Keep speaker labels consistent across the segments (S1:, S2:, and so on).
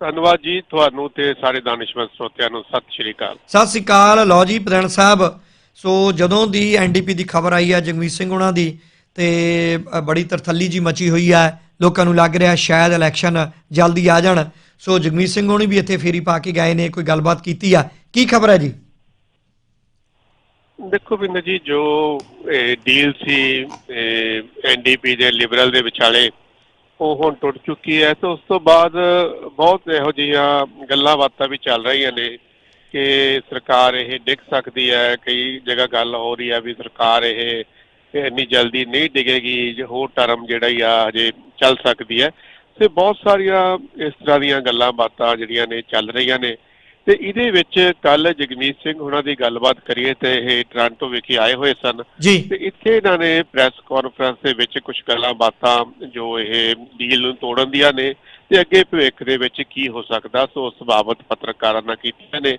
S1: ਧੰਨਵਾਦ ਜੀ ਤੁਹਾਨੂੰ ਤੇ ਸਾਰੇ ਦਾਨਿਸ਼ਮੰਦ ਸਰੋਤਿਆਂ ਨੂੰ। ਸਤਿ ਸ਼੍ਰੀ ਅਕਾਲ।
S2: ਸਤਿ ਸ੍ਰੀ ਅਕਾਲ। ਲਓ ਜੀ ਪ੍ਰਧਾਨ ਸਾਹਿਬ ਸੋ ਜਦੋਂ ਦੀ ਐਨਡੀਪੀ ਦੀ ਖਬਰ ਆਈ ਹੈ ਜਗਮੀਤ ਸਿੰਘ ਉਹਨਾਂ ਦੀ ਤੇ ਬੜੀ ਤਰਥੱਲੀ ਜੀ ਮਚੀ ਹੋਈ ਹੈ। ਲੋਕਾਂ ਨੂੰ ਲੱਗ ਰਿਹਾ ਸ਼ਾਇਦ ਇਲੈਕਸ਼ਨ ਜਲਦੀ ਆ ਜਾਣ। ਸੋ ਜਗਮੀਤ ਸਿੰਘ ਹੋਣੀ ਵੀ ਇੱਥੇ ਫੇਰੀ ਪਾ ਕੇ ਗਏ ਨੇ ਕੋਈ ਗੱਲਬਾਤ ਕੀਤੀ ਆ? ਕੀ ਖਬਰ ਹੈ ਜੀ?
S1: ਦੇਖੋ ਬਿੰਦਰ ਜੀ ਜੋ ਡੀਲ ਸੀ ਐਨਡੀਪੀ ਦੇ ਲਿਬਰਲ ਦੇ ਵਿਚਾਲੇ ਉਹ ਹੁਣ ਟੁੱਟ ਚੁੱਕੀ ਹੈ। ਤੇ ਉਸ ਤੋਂ ਬਾਅਦ ਬਹੁਤ ਇਹੋ ਜਿਹੀਆਂ ਗੱਲਾਂ ਬਾਤਾਂ ਵੀ ਚੱਲ ਰਹੀਆਂ ਨੇ ਕਿ ਸਰਕਾਰ ਇਹ ਡਿੱਗ ਸਕਦੀ ਹੈ। ਕਈ ਜਗ੍ਹਾ ਗੱਲ ਹੋ ਰਹੀ ਹੈ ਵੀ ਸਰਕਾਰ ਇਹ ਇੰਨੀ ਜਲਦੀ ਨਹੀਂ ਡਿੱਗੇਗੀ। ਜੇ ਹੋਰ ਟਰਮ ਜਿਹੜਾ ਹੀ ਆ, ਹਜੇ ਚੱਲ ਸਕਦੀ ਹੈ। ਤੇ ਬਹੁਤ ਸਾਰੀਆਂ ਇਸ ਤਰ੍ਹਾਂ ਦੀਆਂ ਗੱਲਾਂ ਬਾਤਾਂ ਜਿਹੜੀਆਂ ਨੇ ਚੱਲ ਰਹੀਆਂ ਨੇ। ਤੇ ਇਹਦੇ ਵਿੱਚ ਕੱਲ ਜਗਮੀਤ ਸਿੰਘ ਉਹਨਾਂ ਦੀ ਗੱਲਬਾਤ ਕਰੀਏ ਤੇ ਇਹ ਟ੍ਰਾਂਟੋ ਵਿਖੇ ਆਏ ਹੋਏ ਸਨ। ਤੇ ਇੱਥੇ ਇਹਨਾਂ ਨੇ ਪ੍ਰੈਸ ਕਾਨਫਰੰਸ ਦੇ ਵਿੱਚ ਕੁਝ ਗੱਲਾਂ ਬਾਤਾਂ ਜੋ ਇਹ ਡੀਲ ਨੂੰ ਤੋੜਨ ਦੀਆਂ ਨੇ ਤੇ ਅੱਗੇ ਭਵਿੱਖ ਦੇ ਵਿੱਚ ਕੀ ਹੋ ਸਕਦਾ ਸੋ ਉਸ ਬਾਬਤ ਪੱਤਰਕਾਰਾਂ ਨਾਲ ਕੀਤੀਆਂ ਨੇ।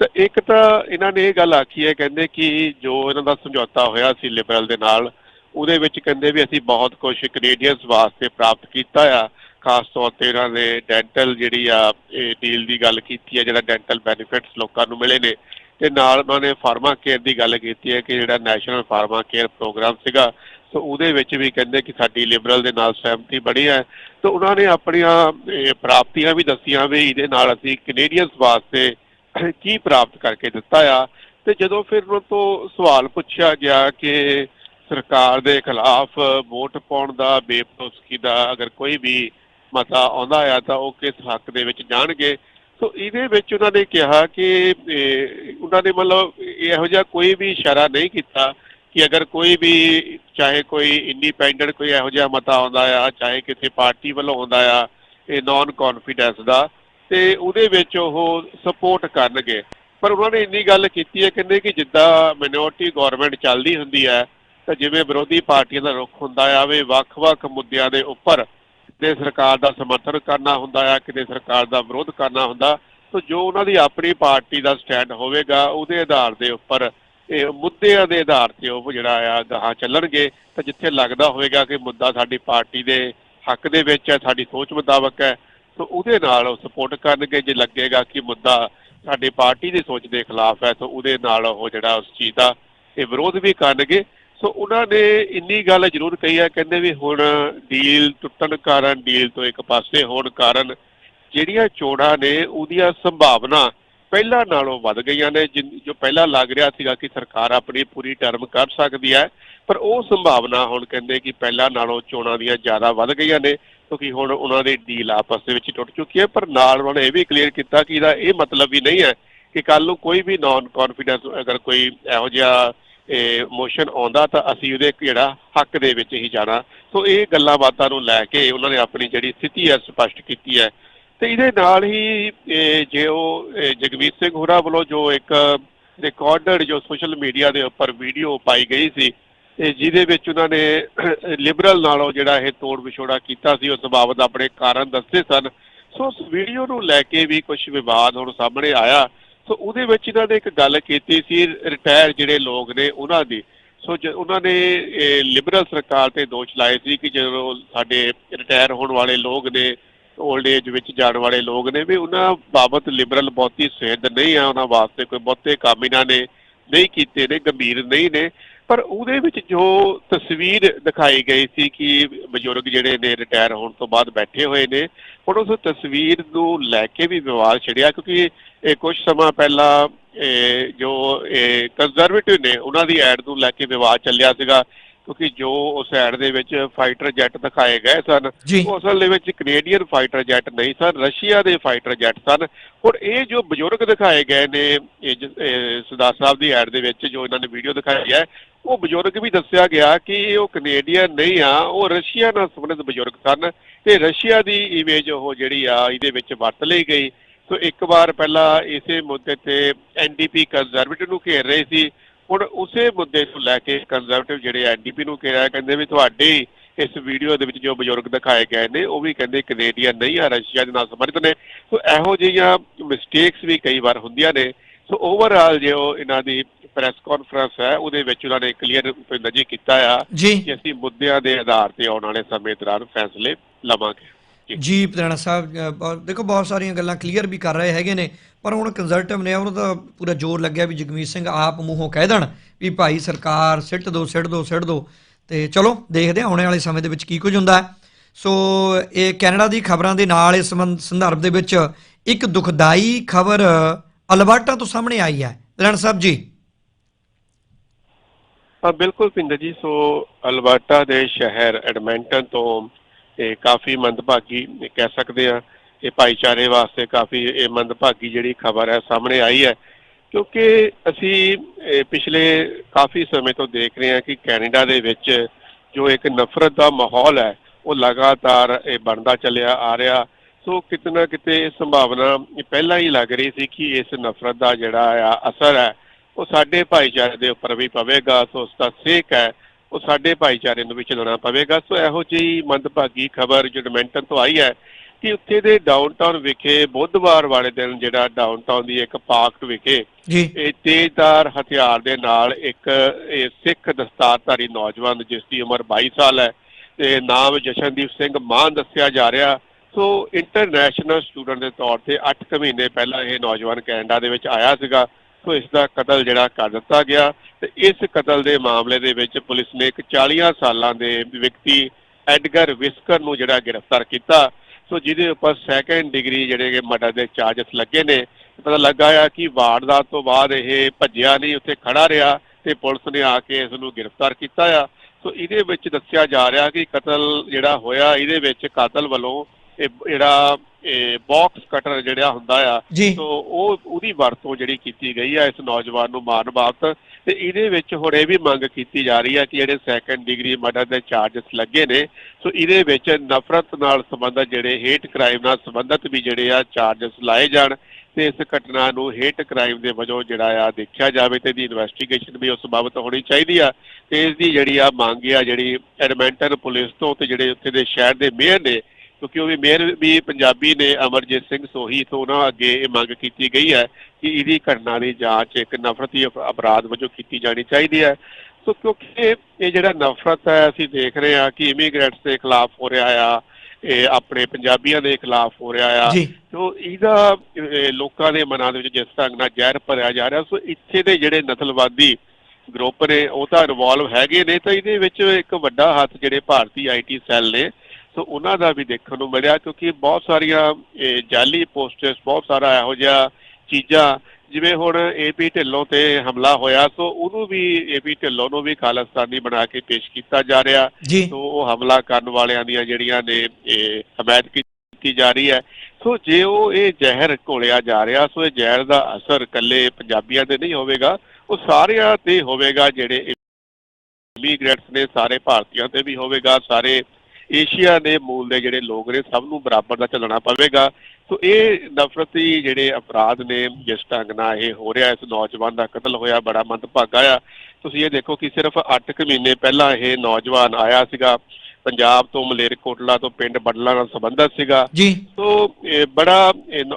S1: ਤਾਂ ਇੱਕ ਤਾਂ ਇਹਨਾਂ ਨੇ ਇਹ ਗੱਲ ਆਖੀ ਹੈ ਕਹਿੰਦੇ ਕਿ ਜੋ ਇਹਨਾਂ ਦਾ ਸਮਝੌਤਾ ਹੋਇਆ ਸੀ ਲਿਬਰਲ ਦੇ ਨਾਲ ਉਹਦੇ ਵਿੱਚ ਕਹਿੰਦੇ ਵੀ ਅਸੀਂ ਬਹੁਤ ਕੁਝ ਕੈਨੇਡੀਅਨਸ ਵਾਸਤੇ ਪ੍ਰਾਪਤ ਕੀਤਾ ਆ। ਖਾਸ ਤੌਰ ਤੇ ਇਹਨਾਂ ਨੇ ਡੈਂਟਲ ਜਿਹੜੀ ਆ, ਇਹ ਡੀਲ ਦੀ ਗੱਲ ਕੀਤੀ ਹੈ, ਜਿਹੜਾ ਡੈਂਟਲ ਬੈਨੀਫਿਟਸ ਲੋਕਾਂ ਨੂੰ ਮਿਲੇ ਨੇ। ਤੇ ਨਾਲ ਉਹਨਾਂ ਨੇ ਫਾਰਮਾ ਕੇਅਰ ਦੀ ਗੱਲ ਕੀਤੀ ਹੈ ਕਿ ਜਿਹੜਾ ਨੈਸ਼ਨਲ ਫਾਰਮਾ ਕੇਅਰ ਪ੍ਰੋਗਰਾਮ ਸੀਗਾ ਸੋ ਉਹਦੇ ਵਿੱਚ ਵੀ ਕਹਿੰਦੇ ਕਿ ਸਾਡੀ ਲਿਬਰਲ ਦੇ ਨਾਲ ਸਹਿਮਤੀ ਬਣੀ ਹੈ। ਤੇ ਉਹਨਾਂ ਨੇ ਆਪਣੀਆਂ ਪ੍ਰਾਪਤੀਆਂ ਵੀ ਦੱਸੀਆਂ ਵੀ ਇਹਦੇ ਨਾਲ ਅਸੀਂ ਕੈਨੇਡੀਅਨਸ ਵਾਸਤੇ ਕੀ ਪ੍ਰਾਪਤ ਕਰਕੇ ਦਿੱਤਾ ਆ। ਤੇ ਜਦੋਂ ਫਿਰ ਉਹਨਾਂ ਤੋਂ ਸਵਾਲ ਪੁੱਛਿਆ ਗਿਆ ਕਿ ਸਰਕਾਰ ਦੇ ਖਿਲਾਫ ਵੋਟ ਪਾਉਣ ਦਾ ਬੇਪਰੋਸਕੀ ਦਾ ਅਗਰ ਕੋਈ ਵੀ ਮਤਾ ਆਉਂਦਾ ਆ ਤਾਂ ਉਹ ਕਿਸ ਹੱਕ ਦੇ ਵਿੱਚ ਜਾਣਗੇ। ਸੋ ਇਹਦੇ ਵਿੱਚ ਉਹਨਾਂ ਨੇ ਕਿਹਾ ਕਿ ਉਹਨਾਂ ਨੇ ਮਤਲਬ ਇਹੋ ਜਿਹਾ ਕੋਈ ਵੀ ਇਸ਼ਾਰਾ ਨਹੀਂ ਕੀਤਾ ਕਿ ਅਗਰ ਕੋਈ ਵੀ ਚਾਹੇ ਕੋਈ ਇੰਡੀਪੈਂਡੈਂਟ ਕੋਈ ਇਹੋ ਜਿਹਾ ਮਤਾ ਆਉਂਦਾ ਆ, ਚਾਹੇ ਕਿਸੇ ਪਾਰਟੀ ਵੱਲੋਂ ਆਉਂਦਾ ਆ, ਇਹ ਨਾਨ ਕੌਨਫੀਡੈਂਸ ਦਾ, ਤੇ ਉਹਦੇ ਵਿੱਚ ਉਹ ਸਪੋਰਟ ਕਰਨਗੇ। ਪਰ ਉਹਨਾਂ ਨੇ ਇੰਨੀ ਗੱਲ ਕੀਤੀ ਹੈ ਕਹਿੰਦੇ ਕਿ ਜਿੱਦਾਂ ਮਿਨੋਰਟੀ ਗਵਰਨਮੈਂਟ ਚੱਲਦੀ ਹੁੰਦੀ ਹੈ, ਤਾਂ ਜਿਵੇਂ ਵਿਰੋਧੀ ਪਾਰਟੀਆਂ ਦਾ ਰੁਖ ਹੁੰਦਾ ਆਵੇ ਵੱਖ-ਵੱਖ ਮੁੱਦਿਆਂ ਦੇ ਉੱਪਰ ਕਿਤੇ ਸਰਕਾਰ ਦਾ ਸਮਰਥਨ ਕਰਨਾ ਹੁੰਦਾ ਆ, ਕਿਤੇ ਸਰਕਾਰ ਦਾ ਵਿਰੋਧ ਕਰਨਾ ਹੁੰਦਾ, ਤਾਂ ਜੋ ਉਹਨਾਂ ਦੀ ਆਪਣੀ ਪਾਰਟੀ ਦਾ ਸਟੈਂਡ ਹੋਵੇਗਾ, ਉਹਦੇ ਆਧਾਰ ਦੇ ਉੱਪਰ, ਇਹ ਮੁੱਦਿਆਂ ਦੇ ਆਧਾਰ ਤੇ ਉਹ ਜਿਹੜਾ ਆ, ਗਾਹਾਂ ਚੱਲਣਗੇ। ਤਾਂ ਜਿੱਥੇ ਲੱਗਦਾ ਹੋਵੇਗਾ ਕਿ ਮੁੱਦਾ ਸਾਡੀ ਪਾਰਟੀ ਦੇ ਹੱਕ ਦੇ ਵਿੱਚ ਹੈ, ਸਾਡੀ ਸੋਚ ਮੁਤਾਬਕ ਹੈ, ਤਾਂ ਉਹਦੇ ਨਾਲ ਉਹ ਸਪੋਰਟ ਕਰਨਗੇ। ਜੇ ਲੱਗੇਗਾ ਕਿ ਮੁੱਦਾ ਸਾਡੀ ਪਾਰਟੀ ਦੀ ਸੋਚ ਦੇ ਖਿਲਾਫ ਹੈ, ਤਾਂ ਉਹਦੇ ਨਾਲ ਉਹ ਜਿਹੜਾ ਉਸ ਚੀਜ਼ ਦਾ ਇਹ ਵਿਰੋਧ ਵੀ ਕਰਨਗੇ। ਸੋ ਉਹਨਾਂ ਨੇ ਇੰਨੀ ਗੱਲ ਜ਼ਰੂਰ ਕਹੀ ਹੈ ਕਹਿੰਦੇ ਵੀ ਹੁਣ ਡੀਲ, ਟੁੱਟਣ ਕਾਰਨ ਡੀਲ ਤੋਂ ਇੱਕ ਪਾਸੇ ਹੋਣ ਕਾਰਨ ਜਿਹੜੀਆਂ ਚੋਣਾਂ ਨੇ ਉਹਦੀਆਂ ਸੰਭਾਵਨਾ ਪਹਿਲਾਂ ਨਾਲੋਂ ਵੱਧ ਗਈਆਂ ਨੇ, ਜਿਨ- ਜੋ ਪਹਿਲਾਂ ਲੱਗ ਰਿਹਾ ਸੀਗਾ ਕਿ ਸਰਕਾਰ ਆਪਣੀ ਪੂਰੀ ਟਰਮ ਕਰ ਸਕਦੀ ਹੈ, ਪਰ ਉਹ ਸੰਭਾਵਨਾ ਹੁਣ ਕਹਿੰਦੇ ਕਿ ਪਹਿਲਾਂ ਨਾਲੋਂ ਚੋਣਾਂ ਦੀਆਂ ਜ਼ਿਆਦਾ ਵੱਧ ਗਈਆਂ ਨੇ, ਕਿਉਂਕਿ ਹੁਣ ਉਹਨਾਂ ਦੀ ਡੀਲ ਆਪਸ ਦੇ ਵਿੱਚ ਟੁੱਟ ਚੁੱਕੀ ਹੈ, ਪਰ ਨਾਲ ਉਹਨਾਂ ਨੇ ਇਹ ਵੀ ਕਲੀਅਰ ਕੀਤਾ ਕਿ ਇਹਦਾ ਇਹ ਮਤਲਬ ਵੀ ਨਹੀਂ ਹੈ ਕਿ ਕੱਲ ਨੂੰ ਕੋਈ ਵੀ ਨਾਨ ਕੌਨਫੀਡੈਂਸ ਅਗਰ ਕੋਈ ਇਹੋ ਜਿਹਾ ਮੋਸ਼ਨ ਆਉਂਦਾ ਤਾਂ ਅਸੀਂ ਉਹਦੇ ਜਿਹੜਾ ਹੱਕ ਦੇ ਵਿੱਚ ਹੀ ਜਾਣਾ। ਸੋ ਇਹ ਗੱਲਾਂ ਬਾਤਾਂ ਨੂੰ ਲੈ ਕੇ ਉਹਨਾਂ ਨੇ ਆਪਣੀ ਜਿਹੜੀ ਸਥਿਤੀ ਹੈ, ਸਪਸ਼ਟ ਕੀਤੀ ਹੈ। ਤੇ ਇਹਦੇ ਨਾਲ ਹੀ ਜੇ ਉਹ ਇਹ ਜਗਮੀਤ ਸਿੰਘ ਹੋਰਾਂ ਵੱਲੋਂ ਜੋ ਇੱਕ ਰਿਕਾਰਡਡ ਜੋ ਸੋਸ਼ਲ ਮੀਡੀਆ ਦੇ ਉੱਪਰ ਵੀਡੀਓ ਪਾਈ ਗਈ ਸੀ, ਤੇ ਜਿਹਦੇ ਵਿੱਚ ਉਹਨਾਂ ਨੇ ਲਿਬਰਲ ਨਾਲੋਂ ਜਿਹੜਾ ਇਹ ਤੋੜ ਵਿਛੋੜਾ ਕੀਤਾ ਸੀ, ਉਸ ਬਾਬਤ ਆਪਣੇ ਕਾਰਨ ਦੱਸੇ ਸਨ। ਸੋ ਉਸ ਵੀਡੀਓ ਨੂੰ ਲੈ ਕੇ ਵੀ ਕੁਝ ਵਿਵਾਦ ਹੁਣ ਸਾਹਮਣੇ ਆਇਆ। ਸੋ ਉਹਦੇ ਵਿੱਚ ਇਹਨਾਂ ਨੇ ਇੱਕ ਗੱਲ ਕੀਤੀ ਸੀ ਰਿਟਾਇਰ ਜਿਹੜੇ ਲੋਕ ਨੇ ਉਹਨਾਂ ਦੀ। ਸੋ ਉਹਨਾਂ ਨੇ ਲਿਬਰਲ ਸਰਕਾਰ ਤੇ ਦੋਸ਼ ਲਾਏ ਸੀ ਕਿ ਜਦੋਂ ਸਾਡੇ ਰਿਟਾਇਰ ਹੋਣ ਵਾਲੇ ਲੋਕ ਨੇ 올ਡ ਏਜ ਵਿੱਚ ਜਾਣ ਵਾਲੇ ਲੋਕ ਨੇ, ਵੀ ਉਹਨਾਂ ਬਾਬਤ ਲਿਬਰਲ ਬਹੁਤੀ ਸਹਿਦ ਨਹੀਂ ਆ, ਉਹਨਾਂ ਵਾਸਤੇ ਕੋਈ ਬਹੁਤੇ ਕੰਮ ਇਹਨਾਂ ਨੇ ਨਹੀਂ ਕੀਤੇ ਨੇ, ਗੰਭੀਰ ਨਹੀਂ ਨੇ। ਪਰ ਉਹਦੇ ਵਿੱਚ ਜੋ ਤਸਵੀਰ ਦਿਖਾਈ ਗਈ ਸੀ ਕਿ ਬਜ਼ੁਰਗ ਜਿਹੜੇ ਨੇ ਰਿਟਾਇਰ ਹੋਣ ਤੋਂ ਬਾਅਦ ਬੈਠੇ ਹੋਏ ਨੇ, ਹੁਣ ਉਸ ਤਸਵੀਰ ਨੂੰ ਲੈ ਕੇ ਵੀ ਵਿਵਾਦ ਛਿੜਿਆ, ਕਿਉਂਕਿ ਇਹ ਕੁਝ ਸਮਾਂ ਪਹਿਲਾਂ ਇਹ ਜੋ ਕੰਜ਼ਰਵੇਟਿਵ ਨੇ ਉਹਨਾਂ ਦੀ ਐਡ ਨੂੰ ਲੈ ਕੇ ਵਿਵਾਦ ਚੱਲਿਆ ਸੀਗਾ ਕਿਉਂਕਿ ਜੋ ਉਸ ਐਡ ਦੇ ਵਿੱਚ ਫਾਈਟਰ ਜੈਟ ਦਿਖਾਏ ਗਏ ਸਨ ਉਹ ਅਸਲ ਦੇ ਵਿੱਚ ਕੈਨੇਡੀਅਨ ਫਾਈਟਰ ਜੈਟ ਨਹੀਂ ਸਨ ਰਸ਼ੀਆ ਦੇ ਫਾਈਟਰ ਜੈਟ ਸਨ। ਹੁਣ ਇਹ ਜੋ ਬਜ਼ੁਰਗ ਦਿਖਾਏ ਗਏ ਨੇ ਸਰਦਾਰ ਸਾਹਿਬ ਦੀ ਐਡ ਦੇ ਵਿੱਚ ਜੋ ਇਹਨਾਂ ਨੇ ਵੀਡੀਓ ਦਿਖਾਈ ਹੈ ਉਹ ਬਜ਼ੁਰਗ ਵੀ ਦੱਸਿਆ ਗਿਆ ਕਿ ਉਹ ਕੈਨੇਡੀਅਨ ਨਹੀਂ ਆ ਉਹ ਰਸ਼ੀਆ ਨਾਲ ਸੰਬੰਧਿਤ ਬਜ਼ੁਰਗ ਸਨ ਤੇ ਰਸ਼ੀਆ ਦੀ ਇਮੇਜ ਉਹ ਜਿਹੜੀ ਆ ਇਹਦੇ ਵਿੱਚ ਵਰਤ ਲਈ ਗਈ। ਸੋ ਇੱਕ ਵਾਰ ਪਹਿਲਾਂ ਇਸੇ ਮੁੱਦੇ ਤੇ ਐਨਡੀਪੀ ਕੰਜ਼ਰਵੇਟਿਵ ਨੂੰ ਘੇਰ ਰਹੇ ਸੀ। ਹੁਣ ਉਸੇ ਮੁੱਦੇ ਨੂੰ ਲੈ ਕੇ ਕੰਜ਼ਰਵੇਟਿਵ ਜਿਹੜੇ ਐਨਡੀਪੀ ਨੂੰ ਘੇਰਿਆ ਕਹਿੰਦੇ ਵੀ ਤੁਹਾਡੇ ਇਸ ਵੀਡੀਓ ਦੇ ਵਿੱਚ ਜੋ ਬਜ਼ੁਰਗ ਦਿਖਾਏ ਗਏ ਨੇ ਉਹ ਵੀ ਕਹਿੰਦੇ ਕੈਨੇਡੀਅਨ ਨਹੀਂ ਆ ਰਸ਼ੀਆ ਦੇ ਨਾਲ ਸੰਬੰਧਿਤ ਨੇ। ਸੋ ਇਹੋ ਜਿਹੀਆਂ ਮਿਸਟੇਕਸ ਵੀ ਕਈ ਵਾਰ ਹੁੰਦੀਆਂ ਨੇ। ਸੋ ਓਵਰਆਲ ਜੋ ਇਹਨਾਂ ਦੀ ਪ੍ਰੈਸ ਕਾਨਫਰੰਸ ਹੈ ਉਹਦੇ ਵਿੱਚ ਉਹਨਾਂ ਨੇ ਕਲੀਅਰ ਨਜੀ ਕੀਤਾ ਆ ਕਿ ਅਸੀਂ ਮੁੱਦਿਆਂ ਦੇ ਆਧਾਰ ਤੇ ਆਉਣ ਵਾਲੇ ਸਮੇਂ ਦੌਰਾਨ ਫੈਸਲੇ ਲਵਾਂਗੇ।
S2: ਜੀ। ਪ੍ਰਧਾਨ ਸਾਹਿਬ ਦੇਖੋ ਬਹੁਤ ਸਾਰੀਆਂ ਗੱਲਾਂ ਕਲੀਅਰ ਵੀ ਕਰ ਰਹੇ ਹੈਗੇ ਨੇ ਪਰ ਹੁਣ ਕੰਜ਼ਰਟਿਵ ਨੇ ਉਹਨਾਂ ਦਾ ਪੂਰਾ ਜ਼ੋਰ ਲੱਗਿਆ ਵੀ ਜਗਮੀਤ ਸਿੰਘ ਆਪ ਮੂੰਹੋਂ ਕਹਿ ਦੇਣ ਵੀ ਭਾਈ ਸਰਕਾਰ ਸਿੱਟ ਦੋ ਸਿੱਟ ਦੋ ਸਿੱਟ ਦੋ। ਤੇ ਚਲੋ ਦੇਖਦੇ ਹਾਂ ਆਉਣੇ ਵਾਲੇ ਸਮੇਂ ਦੇ ਵਿੱਚ ਕੀ ਕੁਝ ਹੁੰਦਾ ਹੈ। ਸੋ ਇਹ ਕੈਨੇਡਾ ਦੀ ਖਬਰਾਂ ਦੇ ਨਾਲ ਇਸ ਸੰਦਰਭ ਦੇ ਵਿੱਚ ਇੱਕ ਦੁਖਦਾਈ ਖਬਰ ਅਲਬਰਟਾ ਤੋਂ ਸਾਹਮਣੇ ਆਈ ਹੈ। ਪ੍ਰਧਾਨ ਸਾਹਿਬ ਜੀ।
S1: ਬਿਲਕੁਲ ਪਿੰਦਰ ਜੀ ਸੋ ਅਲਬਰਟਾ ਦੇ ਸ਼ਹਿਰ ਐਡਮਿੰਟਨ ਤੋਂ ਇਹ ਕਾਫੀ ਮੰਦਭਾਗੀ ਕਹਿ ਸਕਦੇ ਆ ਇਹ ਭਾਈਚਾਰੇ ਵਾਸਤੇ ਕਾਫੀ ਇਹ ਮੰਦਭਾਗੀ ਜਿਹੜੀ ਖਬਰ ਹੈ ਸਾਹਮਣੇ ਆਈ ਹੈ। ਕਿਉਂਕਿ ਅਸੀਂ ਪਿਛਲੇ ਕਾਫੀ ਸਮੇਂ ਤੋਂ ਦੇਖ ਰਹੇ ਹਾਂ ਕਿ ਕੈਨੇਡਾ ਦੇ ਵਿੱਚ ਜੋ ਇੱਕ ਨਫ਼ਰਤ ਦਾ ਮਾਹੌਲ ਹੈ, ਉਹ ਲਗਾਤਾਰ ਇਹ ਬਣਦਾ ਚੱਲਿਆ ਆ ਰਿਹਾ। ਸੋ ਕਿਤੇ ਨਾ ਕਿਤੇ ਇਹ ਸੰਭਾਵਨਾ ਪਹਿਲਾਂ ਹੀ ਲੱਗ ਰਹੀ ਸੀ ਕਿ ਇਸ ਨਫ਼ਰਤ ਦਾ ਜਿਹੜਾ ਆ ਅਸਰ ਹੈ, ਉਹ ਸਾਡੇ ਭਾਈਚਾਰੇ ਦੇ ਉੱਪਰ ਵੀ ਪਵੇਗਾ। ਸੋ ਉਸ ਦਾ ਸੇਕ ਹੈ ਉਹ ਸਾਡੇ ਭਾਈਚਾਰੇ ਨੂੰ ਵੀ ਚੱਲਣਾ ਪਵੇਗਾ। ਸੋ ਇਹੋ ਜਿਹੀ ਮੰਦਭਾਗੀ ਖਬਰ ਜਡਮੈਂਟਨ ਤੋਂ ਆਈ ਹੈ ਕਿ ਉੱਥੇ ਦੇ ਡਾਊਨਟਾਊਨ ਵਿਖੇ ਬੁੱਧਵਾਰ ਵਾਲੇ ਦਿਨ ਜਿਹੜਾ ਡਾਊਨਟਾਊਨ ਦੀ ਇੱਕ ਪਾਰਕ ਵਿਖੇ
S2: ਜੀ।
S1: ਇਹ ਤੇਜ਼ਧਾਰ ਹਥਿਆਰ ਦੇ ਨਾਲ ਇੱਕ ਇਹ ਸਿੱਖ ਦਸਤਾਰਧਾਰੀ ਨੌਜਵਾਨ ਜਿਸ ਦੀ ਉਮਰ 22 ਸਾਲ ਹੈ ਤੇ ਨਾਮ ਜਸ਼ਨਦੀਪ ਸਿੰਘ ਮਾਨ ਦੱਸਿਆ ਜਾ ਰਿਹਾ। ਸੋ ਇੰਟਰਨੈਸ਼ਨਲ ਸਟੂਡੈਂਟ ਦੇ ਤੌਰ ਤੇ 8 ਕੁ ਮਹੀਨੇ ਪਹਿਲਾਂ ਇਹ ਨੌਜਵਾਨ ਕੈਨੇਡਾ ਦੇ ਵਿੱਚ ਆਇਆ ਸੀਗਾ। ਸੋ ਇਸ ਦਾ ਕਤਲ ਜਿਹੜਾ ਕਰ ਦਿੱਤਾ ਗਿਆ ਤੇ ਇਸ ਕਤਲ ਦੇ ਮਾਮਲੇ ਦੇ ਵਿੱਚ ਪੁਲਿਸ ਨੇ ਇੱਕ 40 ਸਾਲਾਂ ਦੇ ਵਿਅਕਤੀ ਐਡਗਰ ਵਿਸਕਰ ਨੂੰ ਜਿਹੜਾ ਗ੍ਰਿਫਤਾਰ ਕੀਤਾ। ਸੋ ਜਿਹਦੇ ਉੱਪਰ ਸੈਕੰਡ ਡਿਗਰੀ ਜਿਹੜੇ ਕਿ ਮਰਡਰ ਦੇ ਚਾਰਜਸ ਲੱਗੇ ਨੇ, ਪਤਾ ਲੱਗਾ ਆ ਕਿ ਵਾਰਦਾਤ ਤੋਂ ਬਾਅਦ ਇਹ ਭੱਜਿਆ ਨਹੀਂ, ਉੱਥੇ ਖੜਾ ਰਿਹਾ ਤੇ ਪੁਲਿਸ ਨੇ ਆ ਕੇ ਇਸ ਨੂੰ ਗ੍ਰਿਫਤਾਰ ਕੀਤਾ ਆ। ਸੋ ਇਹਦੇ ਵਿੱਚ ਦੱਸਿਆ ਜਾ ਰਿਹਾ ਕਿ ਕਤਲ ਜਿਹੜਾ ਹੋਇਆ, ਇਹਦੇ ਵਿੱਚ ਕਾਤਲ ਵੱਲੋਂ ਇਹ ਜਿਹੜਾ ਇਹ ਬਾਕਸ ਕਟਰ ਜਿਹੜਾ ਹੁੰਦਾ ਆ ਸੋ ਉਹ ਉਹਦੀ ਵਰਤੋਂ ਜਿਹੜੀ ਕੀਤੀ ਗਈ ਹੈ ਇਸ ਨੌਜਵਾਨ ਨੂੰ ਮਾਰਨ ਬਾਬਤ ਤੇ ਇਹਦੇ ਵਿੱਚ ਹੁਣ ਇਹ ਵੀ ਮੰਗ ਕੀਤੀ ਜਾ ਰਹੀ ਹੈ ਕਿ ਜਿਹੜੇ ਸੈਕੰਡ ਡਿਗਰੀ ਮਰਡਰ ਦੇ ਚਾਰਜਸ ਲੱਗੇ ਨੇ ਸੋ ਇਹਦੇ ਵਿੱਚ ਨਫ਼ਰਤ ਨਾਲ ਸੰਬੰਧਿਤ ਜਿਹੜੇ ਹੇਟ ਕ੍ਰਾਈਮ ਨਾਲ ਸੰਬੰਧਿਤ ਵੀ ਜਿਹੜੇ ਆ ਚਾਰਜਸ ਲਾਏ ਜਾਣ ਤੇ ਇਸ ਘਟਨਾ ਨੂੰ ਹੇਟ ਕ੍ਰਾਈਮ ਦੇ ਵਜੋਂ ਜਿਹੜਾ ਆ ਦੇਖਿਆ ਜਾਵੇ ਤੇ ਦੀ ਇਨਵੈਸਟੀਗੇਸ਼ਨ ਵੀ ਉਸ ਬਾਬਤ ਹੋਣੀ ਚਾਹੀਦੀ ਆ ਤੇ ਇਸ ਦੀ ਜਿਹੜੀ ਆ ਮੰਗ ਆ ਜਿਹੜੀ ਐਡਮਿੰਟਨ ਪੁਲਿਸ ਤੋਂ ਤੇ ਜਿਹੜੇ ਉੱਥੇ ਦੇ ਸ਼ਹਿਰ ਦੇ ਮੇਅਰ ਨੇ ਕਿਉਂਕਿ ਉਹ ਵੀ ਮੇਅਰ ਵੀ ਪੰਜਾਬੀ ਨੇ ਅਮਰਜੀਤ ਸਿੰਘ ਸੋਹੀ ਤੋਂ ਉਹਨਾਂ ਅੱਗੇ ਇਹ ਮੰਗ ਕੀਤੀ ਗਈ ਹੈ ਕਿ ਇਹਦੀ ਘਟਨਾ ਦੀ ਜਾਂਚ ਇੱਕ ਨਫ਼ਰਤੀ ਅਪ- ਅਪਰਾਧ ਵਜੋਂ ਕੀਤੀ ਜਾਣੀ ਚਾਹੀਦੀ ਹੈ। ਸੋ ਕਿਉਂਕਿ ਇਹ ਜਿਹੜਾ ਨਫ਼ਰਤ ਹੈ ਅਸੀਂ ਦੇਖ ਰਹੇ ਹਾਂ ਕਿ ਇਮੀਗ੍ਰੈਂਟਸ ਦੇ ਖਿਲਾਫ ਹੋ ਰਿਹਾ ਆ ਇਹ ਆਪਣੇ ਪੰਜਾਬੀਆਂ ਦੇ ਖਿਲਾਫ ਹੋ ਰਿਹਾ ਆ। ਸੋ ਇਹਦਾ ਇਹ ਲੋਕਾਂ ਦੇ ਮਨਾਂ ਦੇ ਵਿੱਚ ਜਿਸ ਢੰਗ ਨਾਲ ਜ਼ਹਿਰ ਭਰਿਆ ਜਾ ਰਿਹਾ ਸੋ ਇੱਥੇ ਦੇ ਜਿਹੜੇ ਨਸਲਵਾਦੀ ਗਰੁੱਪ ਨੇ ਉਹ ਤਾਂ ਇਨਵੋਲਵ ਹੈਗੇ ਨੇ। ਤਾਂ ਇਹਦੇ ਵਿੱਚ ਇੱਕ ਵੱਡਾ ਹੱਥ ਜਿਹੜੇ ਭਾਰਤੀ ਆਈਟੀ ਸੈੱਲ ਨੇ ਸੋ ਉਹਨਾਂ ਦਾ ਵੀ ਦੇਖਣ ਨੂੰ ਮਿਲਿਆ ਕਿਉਂਕਿ ਬਹੁਤ ਸਾਰੀਆਂ ਜਾਲੀ ਪੋਸਟਰਸ ਬਹੁਤ ਸਾਰਾ ਇਹੋ ਜਿਹਾ ਚੀਜ਼ਾਂ ਜਿਵੇਂ ਹੁਣ ਏਪੀ ਢਿੱਲੋਂ ਤੇ ਹਮਲਾ ਹੋਇਆ ਸੋ ਉਹਨੂੰ ਵੀ ਏਪੀ ਢਿੱਲੋਂ ਨੂੰ ਵੀ ਖਾਲਿਸਤਾਨੀ ਬਣਾ ਕੇ ਪੇਸ਼ ਕੀਤਾ ਜਾ ਰਿਹਾ। ਸੋ ਉਹ ਹਮਲਾ ਕਰਨ ਵਾਲਿਆਂ ਦੀਆਂ ਜਿਹੜੀਆਂ ਨੇ ਇਹ ਹਮਾਇਤ ਕੀਤੀ ਜਾ ਰਹੀ ਹੈ। ਸੋ ਜੇ ਉਹ ਇਹ ਜ਼ਹਿਰ ਘੋਲਿਆ ਜਾ ਰਿਹਾ ਸੋ ਇਹ ਜ਼ਹਿਰ ਦਾ ਅਸਰ ਇਕੱਲੇ ਪੰਜਾਬੀਆਂ ਤੇ ਨਹੀਂ ਹੋਵੇਗਾ ਉਹ ਸਾਰਿਆਂ ਤੇ ਹੋਵੇਗਾ ਜਿਹੜੇ ਇਮੀਗ੍ਰੈਂਟਸ ਨੇ ਸਾਰੇ ਭਾਰਤੀਆਂ ਤੇ ਵੀ ਹੋਵੇਗਾ ਸਾਰੇ ਏਸ਼ੀਆ ਦੇ ਮੂਲ ਦੇ ਜਿਹੜੇ ਲੋਕ ਨੇ ਸਭ ਨੂੰ ਬਰਾਬਰ ਦਾ ਚੱਲਣਾ ਪਵੇਗਾ। ਸੋ ਇਹ ਨਫ਼ਰਤੀ ਜਿਹੜੇ ਅਪਰਾਧ ਨੇ ਜਿਸ ਢੰਗ ਨਾਲ ਇਹ ਹੋ ਰਿਹਾ ਇਸ ਨੌਜਵਾਨ ਦਾ ਕਤਲ ਹੋਇਆ ਬੜਾ ਮੰਦਭਾਗਾ ਆ। ਤੁਸੀਂ ਇਹ ਦੇਖੋ ਕਿ ਸਿਰਫ 8 ਕੁ ਮਹੀਨੇ ਪਹਿਲਾਂ ਇਹ ਨੌਜਵਾਨ ਆਇਆ ਸੀਗਾ। ਪੰਜਾਬ ਤੋਂ ਮਲੇਰਕੋਟਲਾ ਤੋਂ ਪਿੰਡ ਬਡਲਾ ਨਾਲ ਸੰਬੰਧਿਤ ਸੀਗਾ।
S2: ਜੀ।
S1: ਸੋ ਇਹ ਬੜਾ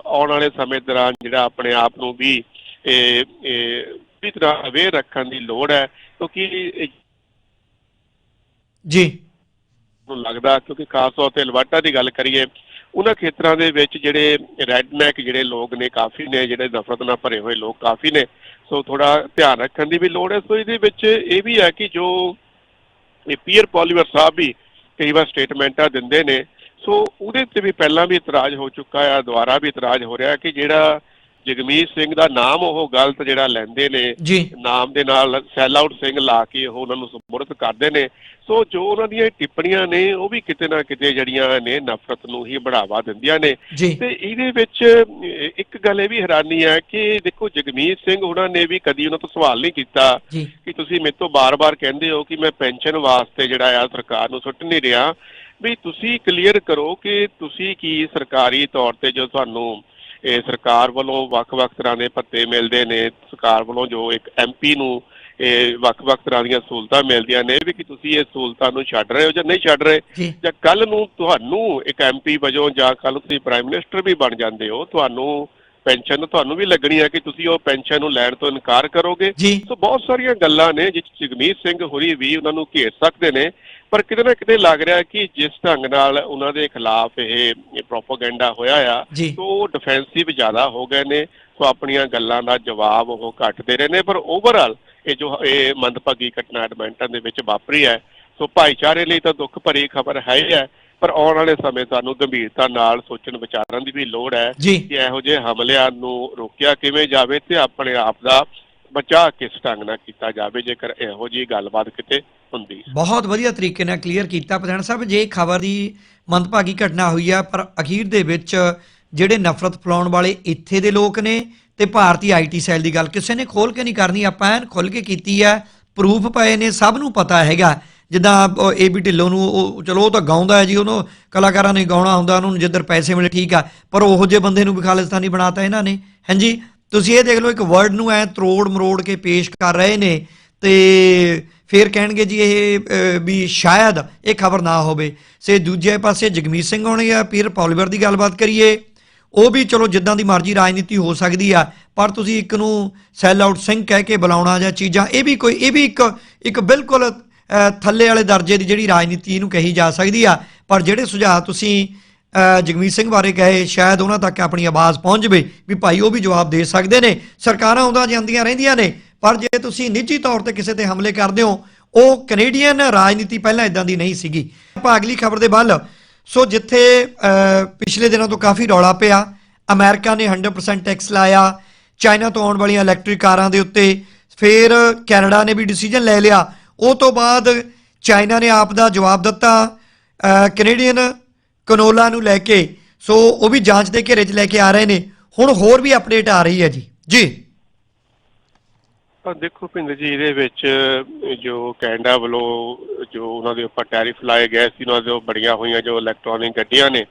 S1: ਆਉਣ ਵਾਲੇ ਸਮੇਂ ਦੌਰਾਨ ਜਿਹੜਾ ਆਪਣੇ ਆਪ ਨੂੰ ਵੀ ਇਹ ਇਹ ਪੂਰੀ ਤਰ੍ਹਾਂ ਅਵੇਅਰ ਰੱਖਣ ਦੀ ਲੋੜ ਹੈ। ਕਿਉਂਕਿ
S2: ਜੀ।
S1: ਨੂੰ ਲੱਗਦਾ, ਕਿਉਂਕਿ ਖਾਸ ਤੌਰ ਤੇ ਅਲਬਰਟਾ ਦੀ ਗੱਲ ਕਰੀਏ, ਉਹਨਾਂ ਖੇਤਰਾਂ ਦੇ ਵਿੱਚ ਜਿਹੜੇ ਰੈਡਨੈਕ ਜਿਹੜੇ ਲੋਕ ਨੇ, ਕਾਫੀ ਨੇ, ਜਿਹੜੇ ਨਫ਼ਰਤ ਨਾਲ ਭਰੇ ਹੋਏ ਲੋਕ ਕਾਫੀ ਨੇ। ਸੋ ਥੋੜਾ ਧਿਆਨ ਰੱਖਣ ਦੀ ਵੀ ਲੋੜ ਹੈ। ਸੋ ਇਹਦੇ ਵਿੱਚ ਇਹ ਵੀ ਹੈ ਕਿ ਜੋ ਇਹ ਪੀਅਰ ਪੋਲੀਵਰ ਸਾਹਿਬ ਵੀ ਕਈ ਵਾਰ ਸਟੇਟਮੈਂਟਾਂ ਦਿੰਦੇ ਨੇ। ਸੋ ਉਹਦੇ ਤੇ ਵੀ ਪਹਿਲਾਂ ਵੀ ਇਤਰਾਜ਼ ਹੋ ਚੁੱਕਾ ਹੈ, ਦੁਬਾਰਾ ਵੀ ਇਤਰਾਜ਼ ਹੋ ਰਿਹਾ ਕਿ ਜਿਹੜਾ ਜਗਮੀਤ ਸਿੰਘ ਦਾ ਨਾਮ ਉਹ ਗਲਤ ਜਿਹੜਾ ਲੈਂਦੇ ਨੇ ਨਾਮ ਦੇ ਨਾਲ ਸੈਲ ਆਊਟ ਸਿੰਘ ਲਾ ਕੇ ਉਹ ਉਹਨਾਂ ਨੂੰ ਸਪੁਰਦ ਕਰਦੇ ਨੇ। ਸੋ ਜੋ ਉਹਨਾਂ ਦੀਆਂ ਟਿੱਪਣੀਆਂ ਨੇ ਉਹ ਵੀ ਕਿਤੇ ਨਾ ਕਿਤੇ ਜਿਹੜੀਆਂ ਨੇ ਨਫ਼ਰਤ ਨੂੰ ਹੀ ਬੜਾਵਾ ਦਿੰਦੀਆਂ ਨੇ। ਤੇ ਇਹਦੇ ਵਿੱਚ ਇੱਕ ਗੱਲ ਇਹ ਵੀ ਹੈਰਾਨੀ ਹੈ ਕਿ ਦੇਖੋ ਜਗਮੀਤ ਸਿੰਘ ਉਹਨਾਂ ਨੇ ਵੀ ਕਦੀ ਉਹਨਾਂ ਤੋਂ ਸਵਾਲ ਨਹੀਂ ਕੀਤਾ ਕਿ ਤੁਸੀਂ ਮੇਰੇ ਤੋਂ ਬਾਰ-ਬਾਰ ਕਹਿੰਦੇ ਹੋ ਕਿ ਮੈਂ ਪੈਨਸ਼ਨ ਵਾਸਤੇ ਜਿਹੜਾ ਆ ਸਰਕਾਰ ਨੂੰ ਸੁੱਟ ਨਹੀਂ ਰਿਹਾ। ਵੀ ਤੁਸੀਂ ਕਲੀਅਰ ਕਰੋ ਕਿ ਤੁਸੀਂ ਕੀ ਸਰਕਾਰੀ ਤੌਰ ਤੇ ਜੋ ਤੁਹਾਨੂੰ ਇਹ ਸਰਕਾਰ ਵੱਲੋਂ ਵੱਖ-ਵੱਖ ਤਰ੍ਹਾਂ ਦੇ ਭੱਤੇ ਮਿਲਦੇ ਨੇ। ਸਰਕਾਰ ਵੱਲੋਂ ਜੋ ਇੱਕ ਐਮਪੀ ਨੂੰ ਇਹ ਵੱਖ-ਵੱਖ ਤਰ੍ਹਾਂ ਦੀਆਂ ਸਹੂਲਤਾਂ ਮਿਲਦੀਆਂ ਨੇ। ਵੀ ਕਿ ਤੁਸੀਂ ਇਹ ਸਹੂਲਤਾਂ ਨੂੰ ਛੱਡ ਰਹੇ ਹੋ ਜਾਂ ਨਹੀਂ ਛੱਡ ਰਹੇ?
S2: ਜੀ।
S1: ਕੱਲ ਨੂੰ ਤੁਹਾਨੂੰ ਇੱਕ ਐਮਪੀ ਵਜੋਂ ਜਾਂ ਕੱਲ ਤੁਸੀਂ ਪ੍ਰਾਈਮ ਮਿਨਿਸਟਰ ਵੀ ਬਣ ਜਾਂਦੇ ਹੋ। ਤੁਹਾਨੂੰ ਪੈਨਸ਼ਨ ਤੁਹਾਨੂੰ ਵੀ ਲੱਗਣੀ ਹੈ ਕਿ ਤੁਸੀਂ ਉਹ ਪੈਨਸ਼ਨ ਨੂੰ ਲੈਣ ਤੋਂ ਇਨਕਾਰ ਕਰੋਗੇ। ਸੋ ਬਹੁਤ ਸਾਰੀਆਂ ਗੱਲਾਂ ਨੇ ਜਿਸ ਜਗਮੀਤ ਸਿੰਘ ਹੋਰੀ ਵੀ ਉਹਨਾਂ ਨੂੰ ਘੇਰ ਸਕਦੇ ਨੇ। ਪਰ ਕਿਤੇ ਨਾ ਕਿਤੇ ਲੱਗ ਰਿਹਾ ਕਿ ਜਿਸ ਢੰਗ ਨਾਲ ਉਹਨਾਂ ਦੇ ਖਿਲਾਫ ਇਹ ਪ੍ਰੋਪਾਗੈਂਡਾ ਹੋਇਆ ਆ ਉਹ ਡਿਫੈਂਸਿਵ ਜ਼ਿਆਦਾ ਹੋ ਗਏ ਨੇ ਸੋ ਆਪਣੀਆਂ ਗੱਲਾਂ ਦਾ ਜਵਾਬ ਉਹ ਘੱਟ ਦੇ ਰਹੇ ਨੇ। ਪਰ ਓਵਰਆਲ ਇਹ ਜੋ ਇਹ ਮੰਦਭਾਗੀ ਘਟਨਾ ਐਡਮੰਟਨ ਦੇ ਵਿੱਚ ਵਾਪਰੀ ਹੈ ਸੋ ਭਾਈਚਾਰੇ ਲਈ ਤਾਂ ਦੁੱਖ ਭਰੀ ਖਬਰ ਹੈ ਹੀ ਹੈ ਪਰ ਆਉਣ ਵਾਲੇ ਸਮੇਂ ਸਾਨੂੰ ਗੰਭੀਰਤਾ ਨਾਲ ਸੋਚਣ ਵਿਚਾਰਨ ਦੀ ਵੀ ਲੋੜ ਹੈ ਕਿ ਇਹੋ ਜਿਹੇ ਹਮਲਿਆਂ ਨੂੰ ਰੋਕਿਆ ਕਿਵੇਂ ਜਾਵੇ ਤੇ ਆਪਣੇ ਆਪ ਦਾ ਬਚਾਅ ਕਿਸ ਢੰਗ ਨਾਲ ਕੀਤਾ ਜਾਵੇ, ਜੇਕਰ ਇਹੋ ਜਿਹੀ ਗੱਲਬਾਤ ਕਿਤੇ ਹੁੰਦੀ।
S2: ਬਹੁਤ ਵਧੀਆ ਤਰੀਕੇ ਨਾਲ ਕਲੀਅਰ ਕੀਤਾ ਪ੍ਰਧਾਨ ਸਾਹਿਬ, ਜੇ ਖਬਰ ਦੀ ਮੰਦਭਾਗੀ ਘਟਨਾ ਹੋਈ ਆ, ਪਰ ਅਖੀਰ ਦੇ ਵਿੱਚ ਜਿਹੜੇ ਨਫ਼ਰਤ ਫੈਲਾਉਣ ਵਾਲੇ ਇੱਥੇ ਦੇ ਲੋਕ ਨੇ ਤੇ ਭਾਰਤੀ ਆਈਟੀ ਸੈੱਲ ਦੀ ਗੱਲ, ਕਿਸੇ ਨੇ ਖੋਲ ਕੇ ਨਹੀਂ ਕਰਨੀ, ਆਪਾਂ ਐਨ ਖੁੱਲ ਕੇ ਕੀਤੀ ਆ ਪ੍ਰੂਫ ਪਏ ਨੇ, ਸਭ ਨੂੰ ਪਤਾ ਹੈਗਾ। ਜਿੱਦਾਂ ਏ ਬੀ ਢਿੱਲੋਂ ਨੂੰ, ਉਹ ਚਲੋ ਉਹ ਤਾਂ ਗਾਉਂਦਾ ਹੈ ਜੀ, ਉਹਨੂੰ ਕਲਾਕਾਰਾਂ ਨੇ ਗਾਉਣਾ ਹੁੰਦਾ, ਉਹਨੂੰ ਜਿੱਧਰ ਪੈਸੇ ਮਿਲੇ ਠੀਕ ਆ, ਪਰ ਉਹੋ ਜਿਹੇ ਬੰਦੇ ਨੂੰ ਵੀ ਖਾਲਿਸਤਾਨੀ ਬਣਾਤਾ ਇਹਨਾਂ ਨੇ। ਹਾਂਜੀ ਤੁਸੀਂ ਇਹ ਦੇਖ ਲਓ, ਇੱਕ ਵਰਡ ਨੂੰ ਐ ਤਰੋੜ ਮਰੋੜ ਕੇ ਪੇਸ਼ ਕਰ ਰਹੇ ਨੇ ਤੇ ਫਿਰ ਕਹਿਣਗੇ ਜੀ ਇਹ ਵੀ ਸ਼ਾਇਦ ਇਹ ਖਬਰ ਨਾ ਹੋਵੇ। ਸੇ ਦੂਜੇ ਪਾਸੇ ਜਗਮੀਤ ਸਿੰਘ ਹੋਣੀ ਆ, ਪੀਰ ਪੌਲੀਵਰ ਦੀ ਗੱਲਬਾਤ ਕਰੀਏ, ਉਹ ਵੀ ਚਲੋ ਜਿੱਦਾਂ ਦੀ ਮਰਜ਼ੀ ਰਾਜਨੀਤੀ ਹੋ ਸਕਦੀ ਆ, ਪਰ ਤੁਸੀਂ ਇੱਕ ਨੂੰ ਸੈਲ ਆਊਟ ਸਿੰਘ ਕਹਿ ਕੇ ਬੁਲਾਉਣਾ ਜਾਂ ਚੀਜ਼ਾਂ, ਇਹ ਵੀ ਕੋਈ, ਇਹ ਵੀ ਇੱਕ ਇੱਕ ਬਿਲਕੁਲ ਥੱਲੇ ਵਾਲੇ ਦਰਜੇ ਦੀ ਜਿਹੜੀ ਰਾਜਨੀਤੀ ਇਹਨੂੰ ਕਹੀ ਜਾ ਸਕਦੀ ਆ। ਪਰ ਜਿਹੜੇ ਸੁਝਾਅ ਤੁਸੀਂ ਜਗਮੀਤ ਸਿੰਘ ਬਾਰੇ ਕਹੇ, ਸ਼ਾਇਦ ਉਹਨਾਂ ਤੱਕ ਆਪਣੀ ਆਵਾਜ਼ ਪਹੁੰਚ ਜਵੇ ਵੀ ਭਾਈ ਉਹ ਵੀ ਜਵਾਬ ਦੇ ਸਕਦੇ ਨੇ। ਸਰਕਾਰਾਂ ਆਉਂਦਾ ਜਾਂਦੀਆਂ ਰਹਿੰਦੀਆਂ ਨੇ, ਪਰ ਜੇ ਤੁਸੀਂ ਨਿੱਜੀ ਤੌਰ ਤੇ ਕਿਸੇ ਤੇ ਹਮਲੇ ਕਰਦੇ ਹੋ, ਉਹ ਕੈਨੇਡੀਅਨ ਰਾਜਨੀਤੀ ਪਹਿਲਾਂ ਇਦਾਂ ਦੀ ਨਹੀਂ ਸੀਗੀ। ਆਪਾਂ ਅਗਲੀ ਖਬਰ ਦੇ ਵੱਲ। ਸੋ ਜਿੱਥੇ ਪਿਛਲੇ ਦਿਨਾਂ ਤੋਂ ਕਾਫੀ ਰੌਲਾ ਪਿਆ, ਅਮਰੀਕਾ ਨੇ 100% ਟੈਕਸ ਲਾਇਆ, ਚਾਈਨਾ ਤੋਂ ਆਉਣ ਵਾਲੀਆਂ ਇਲੈਕਟ੍ਰਿਕ ਕਾਰਾਂ ਦੇ ਉੱਤੇ, ਫਿਰ ਕੈਨੇਡਾ ਨੇ ਵੀ ਡਿਸੀਜਨ ਲੈ ਲਿਆ। ਉਹ ਤੋਂ ਬਾਅਦ ਚਾਈਨਾ ਨੇ ਆਪ ਦਾ ਜਵਾਬ ਦਿੱਤਾ ਕੈਨੇਡੀਅਨ ਕਨੋਲਾ ਨੂੰ ਲੈ ਕੇ, ਸੋ ਉਹ ਵੀ ਜਾਂਚ ਦੇ ਘੇਰੇ 'ਚ ਲੈ ਕੇ ਆ ਰਹੇ ਨੇ। ਹੁਣ ਹੋਰ ਵੀ ਅਪਡੇਟ ਆ ਰਹੀ ਹੈ ਜੀ। ਜੀ।
S1: ਤਾਂ ਦੇਖੋ ਭਿੰਦਰ ਜੀ, ਇਹਦੇ ਵਿੱਚ ਜੋ ਕੈਨੇਡਾ ਵੱਲੋਂ ਜੋ ਉਹਨਾਂ ਦੇ ਉੱਪਰ ਟੈਰਿਫ ਲਾਏ ਗਏ ਸੀ, ਉਹਨਾਂ ਦੇ ਉਹ ਬੜੀਆਂ ਹੋਈਆਂ ਜੋ ਇਲੈਕਟ੍ਰੋਨਿਕ ਗੱਡੀਆਂ ਨੇ,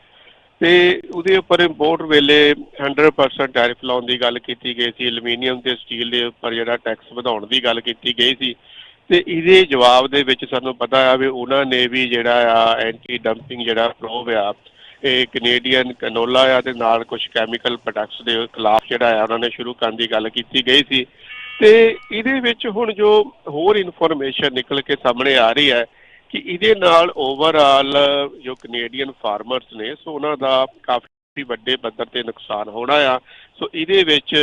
S1: ਤੇ ਉਹਦੇ ਉੱਪਰ ਇੰਪੋਰਟ ਵੇਲੇ 100% ਟੈਰਿਫ ਲਾਉਣ ਦੀ ਗੱਲ ਕੀਤੀ ਗਈ ਸੀ। ਐਲੂਮੀਨੀਅਮ ਤੇ ਸਟੀਲ ਦੇ ਉੱਪਰ ਜਿਹੜਾ ਟੈਕਸ ਵਧਾਉਣ ਦੀ ਗੱਲ ਕੀਤੀ ਗਈ ਸੀ। ਤੇ ਇਹਦੇ ਜਵਾਬ ਦੇ ਵਿੱਚ ਸਾਨੂੰ ਪਤਾ ਆ ਵੀ ਉਹਨਾਂ ਨੇ ਵੀ ਜਿਹੜਾ ਆ ਐਂਟੀ ਡੰਪਿੰਗ ਜਿਹੜਾ ਪ੍ਰੋਵ ਆ, ਇਹ ਕੈਨੇਡੀਅਨ ਕੈਨੋਲਾ ਆ ਤੇ ਨਾਲ ਕੁਝ ਕੈਮੀਕਲ ਪ੍ਰੋਡਕਟਸ ਦੇ ਖਿਲਾਫ ਜਿਹੜਾ ਆ ਉਹਨਾਂ ਨੇ ਸ਼ੁਰੂ ਕਰਨ ਦੀ ਗੱਲ ਕੀਤੀ ਗਈ ਸੀ। ਤੇ ਇਹਦੇ ਵਿੱਚ ਹੁਣ ਜੋ ਹੋਰ ਇਨਫੋਰਮੇਸ਼ਨ ਨਿਕਲ ਕੇ ਸਾਹਮਣੇ ਆ ਰਹੀ ਹੈ ਕਿ ਇਹਦੇ ਨਾਲ ਓਵਰਆਲ ਜੋ ਕੈਨੇਡੀਅਨ ਫਾਰਮਰਸ ਨੇ, ਸੋ ਉਹਨਾਂ ਦਾ ਕਾਫੀ ਵੱਡੇ ਪੱਧਰ ਤੇ ਨੁਕਸਾਨ ਹੋਣਾ ਆ। ਸੋ ਇਹਦੇ ਵਿੱਚ